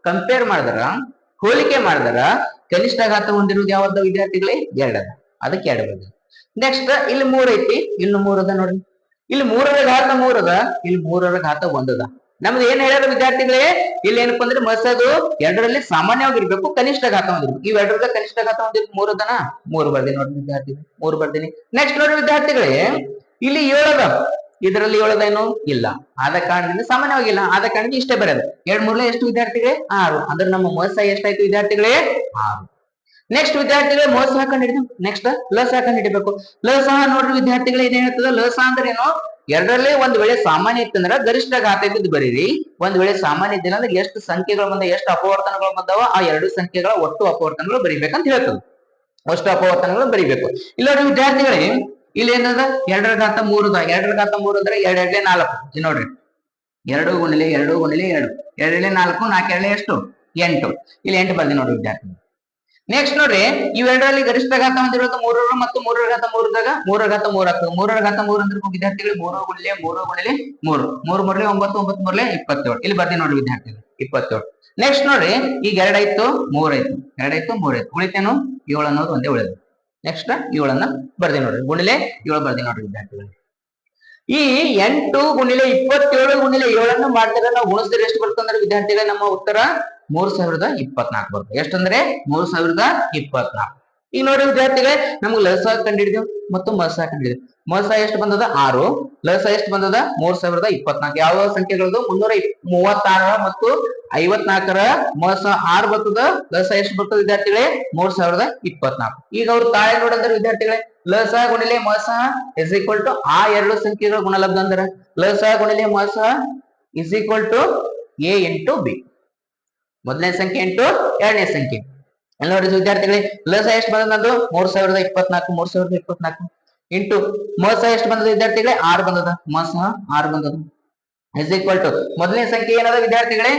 ಕಂಪೇರ್ ಮಾಡಿದ್ರ, ಹೋಲಿಕೆ ಮಾಡಿದ್ರ, ಕನಿಷ್ಠ ಘಾತ ಹೊಂದಿರುವುದು ಯಾವ್ದು ವಿದ್ಯಾರ್ಥಿಗಳೇ? ಎರಡದ. ಅದಕ್ಕೆ ಎರಡು ಬಂದ ನೆಕ್ಸ್ಟ್ ಇಲ್ಲಿ ಮೂರ್ ಐತಿ. ಇಲ್ಲಿ ಮೂರದ ನೋಡ್ರಿ. ಇಲ್ಲಿ ಮೂರರ ಘಾತ ಮೂರದ? ಇಲ್ಲಿ ಮೂರರ ಘಾತ ಒಂದದ. ನಮ್ದು ಏನ್ ಹೇಳ್ಯಾರ ವಿದ್ಯಾರ್ಥಿಗಳೇ? ಇಲ್ಲಿ ಏನಪ್ಪಾ ಅಂದ್ರೆ ಮಸದು ಎರಡರಲ್ಲಿ ಸಾಮಾನ್ಯವಾಗಿರ್ಬೇಕು, ಕನಿಷ್ಠ ಘಾತ ಹೊಂದಿರ್ಬೇಕು. ಇವ್ ಎರಡರದ ಕನಿಷ್ಠ ಘಾತ ಹೊಂದಿರ್ಬೇಕು ಮೂರದನ? ಮೂರು ಬರ್ದಿನಿ ನೋಡ್ರಿ ವಿದ್ಯಾರ್ಥಿ. ಮೂರು ಬರ್ದಿನಿ. ನೆಕ್ಸ್ಟ್ ನೋಡಿ ವಿದ್ಯಾರ್ಥಿಗಳೇ, ಇಲ್ಲಿ ಏಳದ. ಇದರಲ್ಲಿ ಏಳದೇನು ಇಲ್ಲ. ಆದ ಕಾರಣದಿಂದ ಸಾಮಾನ್ಯವಾಗಿಲ್ಲ. ಆದ ಕಾರಣದಿಂದ ಇಷ್ಟೇ ಬರೋದು. ಎರಡ್ ಮೂರ್ಲೆ ಎಷ್ಟು ವಿದ್ಯಾರ್ಥಿಗಳೇ? ಆರು. ಅಂದ್ರೆ ನಮ್ಮ ಮಸ ಎಷ್ಟಾಯ್ತು ವಿದ್ಯಾರ್ಥಿಗಳೇ? ಆರು. ನೆಕ್ಸ್ಟ್ ವಿದ್ಯಾರ್ಥಿಗಳೇ ಮೋಸ ಹಾಕೊಂಡು ಹಿಡಿದು ನೆಕ್ಸ್ಟ್ ಲಸ ಹಾಕೊಂಡು ಹಿಡಿಬೇಕು. ಲಸ ನೋಡ್ರಿ ವಿದ್ಯಾರ್ಥಿಗಳು ಏನ್ ಹೇಳ್ತದ ಲಸ ಅಂದ್ರೆ ಏನು ಎರಡರಲ್ಲಿ ಒಂದ್ ವೇಳೆ ಸಾಮಾನ್ಯ ಇತ್ತಂದ್ರ ಗರಿಷ್ಠ ಗಾತ ಇದ್ದು ಬರೀರಿ. ಒಂದ್ ವೇಳೆ ಸಾಮಾನ್ಯ ಇದ್ದಿಲ್ಲ ಅಂದ್ರೆ ಎಷ್ಟು ಸಂಖ್ಯೆಗಳು ಬಂದ ಎಷ್ಟು ಅಪವರ್ತನಗಳು ಬಂದಾವ ಆ ಎರಡು ಸಂಖ್ಯೆಗಳ ಒಟ್ಟು ಅಪವರ್ತನಗಳು ಬರೀಬೇಕಂತ ಹೇಳ್ತದೆ. ಅಷ್ಟು ಅಪವರ್ತನಗಳು ಬರಿಬೇಕು. ಇಲ್ಲ ವಿದ್ಯಾರ್ಥಿಗಳೇ, ಇಲ್ಲಿ ಏನದ? ಎರಡರ ಘಾತ ಮೂರು ಎರಡರ ಘಾತ ಮೂರು ಅಂದ್ರೆ ಎರಡೆರಡೇ ನಾಲ್ಕು. ನೋಡ್ರಿ. ಎರಡು ಗುಣಿಲೆ ಎರಡು ಗುಣಿಲೆ ಎರಡು. ಎರಡಲೆ ನಾಲ್ಕು ನಾಲ್ಕು ಎರಡಲೆ ಎಷ್ಟು? ಎಂಟು. ಇಲ್ಲಿ ಎಂಟು ಬರ್ದಿ ನೋಡ್ರಿ ವಿದ್ಯಾರ್ಥಿ ನೆಕ್ಸ್ಟ್ ನೋಡ್ರಿ ಇವೆರಡರಲ್ಲಿ ಗರಿಷ್ಠ ಘಾತ ಹೊಂದಿರೋದು ಮೂರರ ಮತ್ತು ಮೂರರ ಘಾತ ಮೂರದಾಗ ಮೂರರ ಘಾತ ಮೂರ ಆಗ್ತದೆ ಮೂರರ ಘಾತ ಮೂರು ಅಂದ್ರೆ ವಿದ್ಯಾರ್ಥಿಗಳು ಮೂರು ಗುಳ್ಳೆ ಮೂರು ಗುಳ್ಳೆ, ಮೂರು. ಮೂರು ಮೂರ್ಲೆ ಒಂಬತ್ತು ಒಂಬತ್ತು ಮೂರ್ಲೆ ಇಪ್ಪತ್ತೇಳು. ಇಲ್ಲಿ ಬರ್ತೀನಿ ನೋಡ್ರಿ ವಿದ್ಯಾರ್ಥಿಗಳು. ಇಪ್ಪತ್ತೇಳು. ನೆಕ್ಸ್ಟ್ ನೋಡ್ರಿ, ಈಗ ಎರಡಾಯ್ತು ಮೂರಾಯ್ತು ಎರಡಾಯ್ತು ಮೂರಾಯ್ತು ಉಳಿತೇನು? ಏಳು ಅನ್ನೋದು ಒಂದೇ ಉಳಿದು. ನೆಕ್ಸ್ಟ್ ಏಳನ್ನ ಬರ್ದಿ ನೋಡ್ರಿ. ಗುಣಿಲೆ ಏಳು ಬರ್ದಿ ನೋಡ್ರಿ ವಿದ್ಯಾರ್ಥಿಗಳು. ಈ ಎಂಟು ಗುಣಿಲೆ ಇಪ್ಪತ್ತೇಳು ಗುಣಿಲೆ ಏಳನ್ನು ಮಾಡ್ತಾರೆ ನಾವು ಗುಣಿಸಿದ್ರೆ ಎಷ್ಟು ಬರ್ತಂದ್ರೆ ವಿದ್ಯಾರ್ಥಿಗಳ ನಮ್ಮ ಉತ್ತರ ಮೂರ್ ಸಾವಿರದ ಇಪ್ಪತ್ನಾಲ್ಕು ಬರ್ತದೆ ಎಷ್ಟಂದ್ರೆ ಮೂರ್ ಸಾವಿರದ ಇಪ್ಪತ್ನಾಲ್ಕು. ಈಗ ನೋಡಿ ವಿದ್ಯಾರ್ಥಿಗಳೇ, ನಮ್ಗೆ ಲಸ ಕಂಡಿಡಿದೆವು ಮತ್ತು ಮಸ ಕಂಡಿಡಿದೆವು ಮಸ ಎಷ್ಟು ಬಂದದ? ಆರು. ಲಸ ಎಷ್ಟು ಬಂದದ? ಮೂರ್ ಸಾವಿರದ ಇಪ್ಪತ್ನಾಲ್ಕು. ಯಾವ ಸಂಖ್ಯೆಗಳದು? ಮುನ್ನೂರ ಮೂವತ್ತಾರ ಮತ್ತು ಐವತ್ನಾಲ್ಕರ ಮಸ ಆರು ಬರ್ತದ? ಲಸ ಎಷ್ಟು ಬರ್ತದ ವಿದ್ಯಾರ್ಥಿಗಳೇ? ಮೂರ್ ಸಾವಿರದ ಇಪ್ಪತ್ನಾಲ್ಕು. ಈಗ ಅವ್ರು ತಾಳೆ ನೋಡಂದ್ರೆ ವಿದ್ಯಾರ್ಥಿಗಳೇ, ಲಸ ಗುಣಿಲೆ ಮಸ ಇಸ್ ಈಕ್ವಲ್ ಟು ಆ ಎರಡು ಸಂಖ್ಯೆಗಳ ಗುಣಲಬ್ಧ ಅಂದ್ರೆ. ಲಸ ಗುಣಿಲೆ ಮಸ is equal to A into B ಮೊದಲನೇ ಸಂಖ್ಯೆ ಎಂಟು, ಎರಡನೇ ಸಂಖ್ಯೆ. ಅಲ್ಲಿ ನೋಡಿ ವಿದ್ಯಾರ್ಥಿಗಳೇ? ಲಸ ಎಷ್ಟು ಬಂದದ್ದು? ಮೂರ್ ಸಾವಿರದ ಇಪ್ಪತ್ನಾಲ್ಕು, ಮೂರ್ ಸಾವಿರದ ಇಪ್ಪತ್ನಾಲ್ಕು. ಇಂಟು ಮೋಸ ಎಷ್ಟು ಬಂದದ ವಿದ್ಯಾರ್ಥಿಗಳೇ? ಆರ್ ಬಂದದ. ಮೋಸ ಆರ್ ಬಂದದ ಇಸ್ ಈಕ್ವಲ್ ಟು ಮೊದಲನೇ ಸಂಖ್ಯೆ ಏನದ ವಿದ್ಯಾರ್ಥಿಗಳೇ?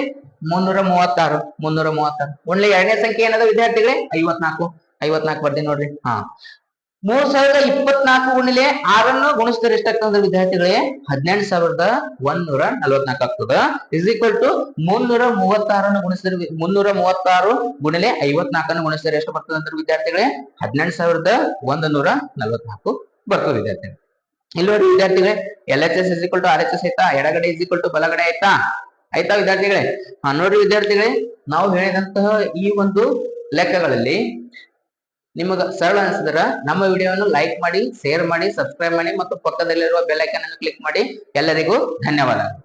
ಮುನ್ನೂರ ಮೂವತ್ತಾರು ಮುನ್ನೂರ ಮೂವತ್ತಾರು. ಒಳ್ಳೆ ಎರಡನೇ ಸಂಖ್ಯೆ ಏನದ ವಿದ್ಯಾರ್ಥಿಗಳೇ? ಐವತ್ನಾಲ್ಕು. ಐವತ್ನಾಲ್ಕು ಬರ್ತೀನಿ ನೋಡ್ರಿ. ಹಾ. ಮೂರ್ ಸಾವಿರದ ಇಪ್ಪತ್ನಾಲ್ಕು ಗುಣಿಲೆ ಆರನ್ನು ಗುಣಿಸಿದ್ರೆ ಎಷ್ಟಾಗ್ತದೆ ವಿದ್ಯಾರ್ಥಿಗಳೇ? ಹದಿನೆಂಟು ಸಾವಿರದ ಒಂದೂರ ನಲವತ್ನಾಲ್ಕು ಆಗ್ತದ. ಇಸ್ ಈಕ್ವಲ್ ಟು ಮುನ್ನೂರ ಮೂವತ್ತಾರನ್ನು ಗುಣಿಸಿದ್ರೆ ಮುನ್ನೂರ ಮೂವತ್ತಾರು ಗುಣಿಲೆ ಐವತ್ನಾಲ್ಕನ್ನು ಗುಣಿಸಿದರೆ ಎಷ್ಟು ಬರ್ತದೆ ಅಂತ ವಿದ್ಯಾರ್ಥಿಗಳೇ? ಹದಿನೆಂಟು ಸಾವಿರದ ಒಂದು ನೂರ ನಲವತ್ನಾಲ್ಕು ಬರ್ತದೆ ವಿದ್ಯಾರ್ಥಿಗಳು. ಇಲ್ಲಿ ನೋಡಿ ವಿದ್ಯಾರ್ಥಿಗಳೇ L H S is equal to R H S ಆಯ್ತಾ? ಎಡಗಡೆ ಇಸ್ ಈಕ್ವಲ್ ಟು ಬಲಗಡೆ ಆಯ್ತಾ? ಆಯ್ತಾ ವಿದ್ಯಾರ್ಥಿಗಳೇ? ಹಾ ನೋಡ್ರಿ ವಿದ್ಯಾರ್ಥಿಗಳೇ, ನಾವು ಹೇಳಿದಂತಹ ಈ ಒಂದು ಲೆಕ್ಕಗಳಲ್ಲಿ ನಿಮಗ ಸರಳ ಅನಿಸಿದ್ರ ನಮ್ಮ ವಿಡಿಯೋವನ್ನು ಲೈಕ್ ಮಾಡಿ ಶೇರ್ ಮಾಡಿ ಸಬ್ಸ್ಕ್ರೈಬ್ ಮಾಡಿ ಮತ್ತು ಪಕ್ಕದಲ್ಲಿರುವ ಬೆಲ್ ಐಕಾನ್ ಅನ್ನು ಕ್ಲಿಕ್ ಮಾಡಿ ಎಲ್ಲರಿಗೂ ಧನ್ಯವಾದಗಳು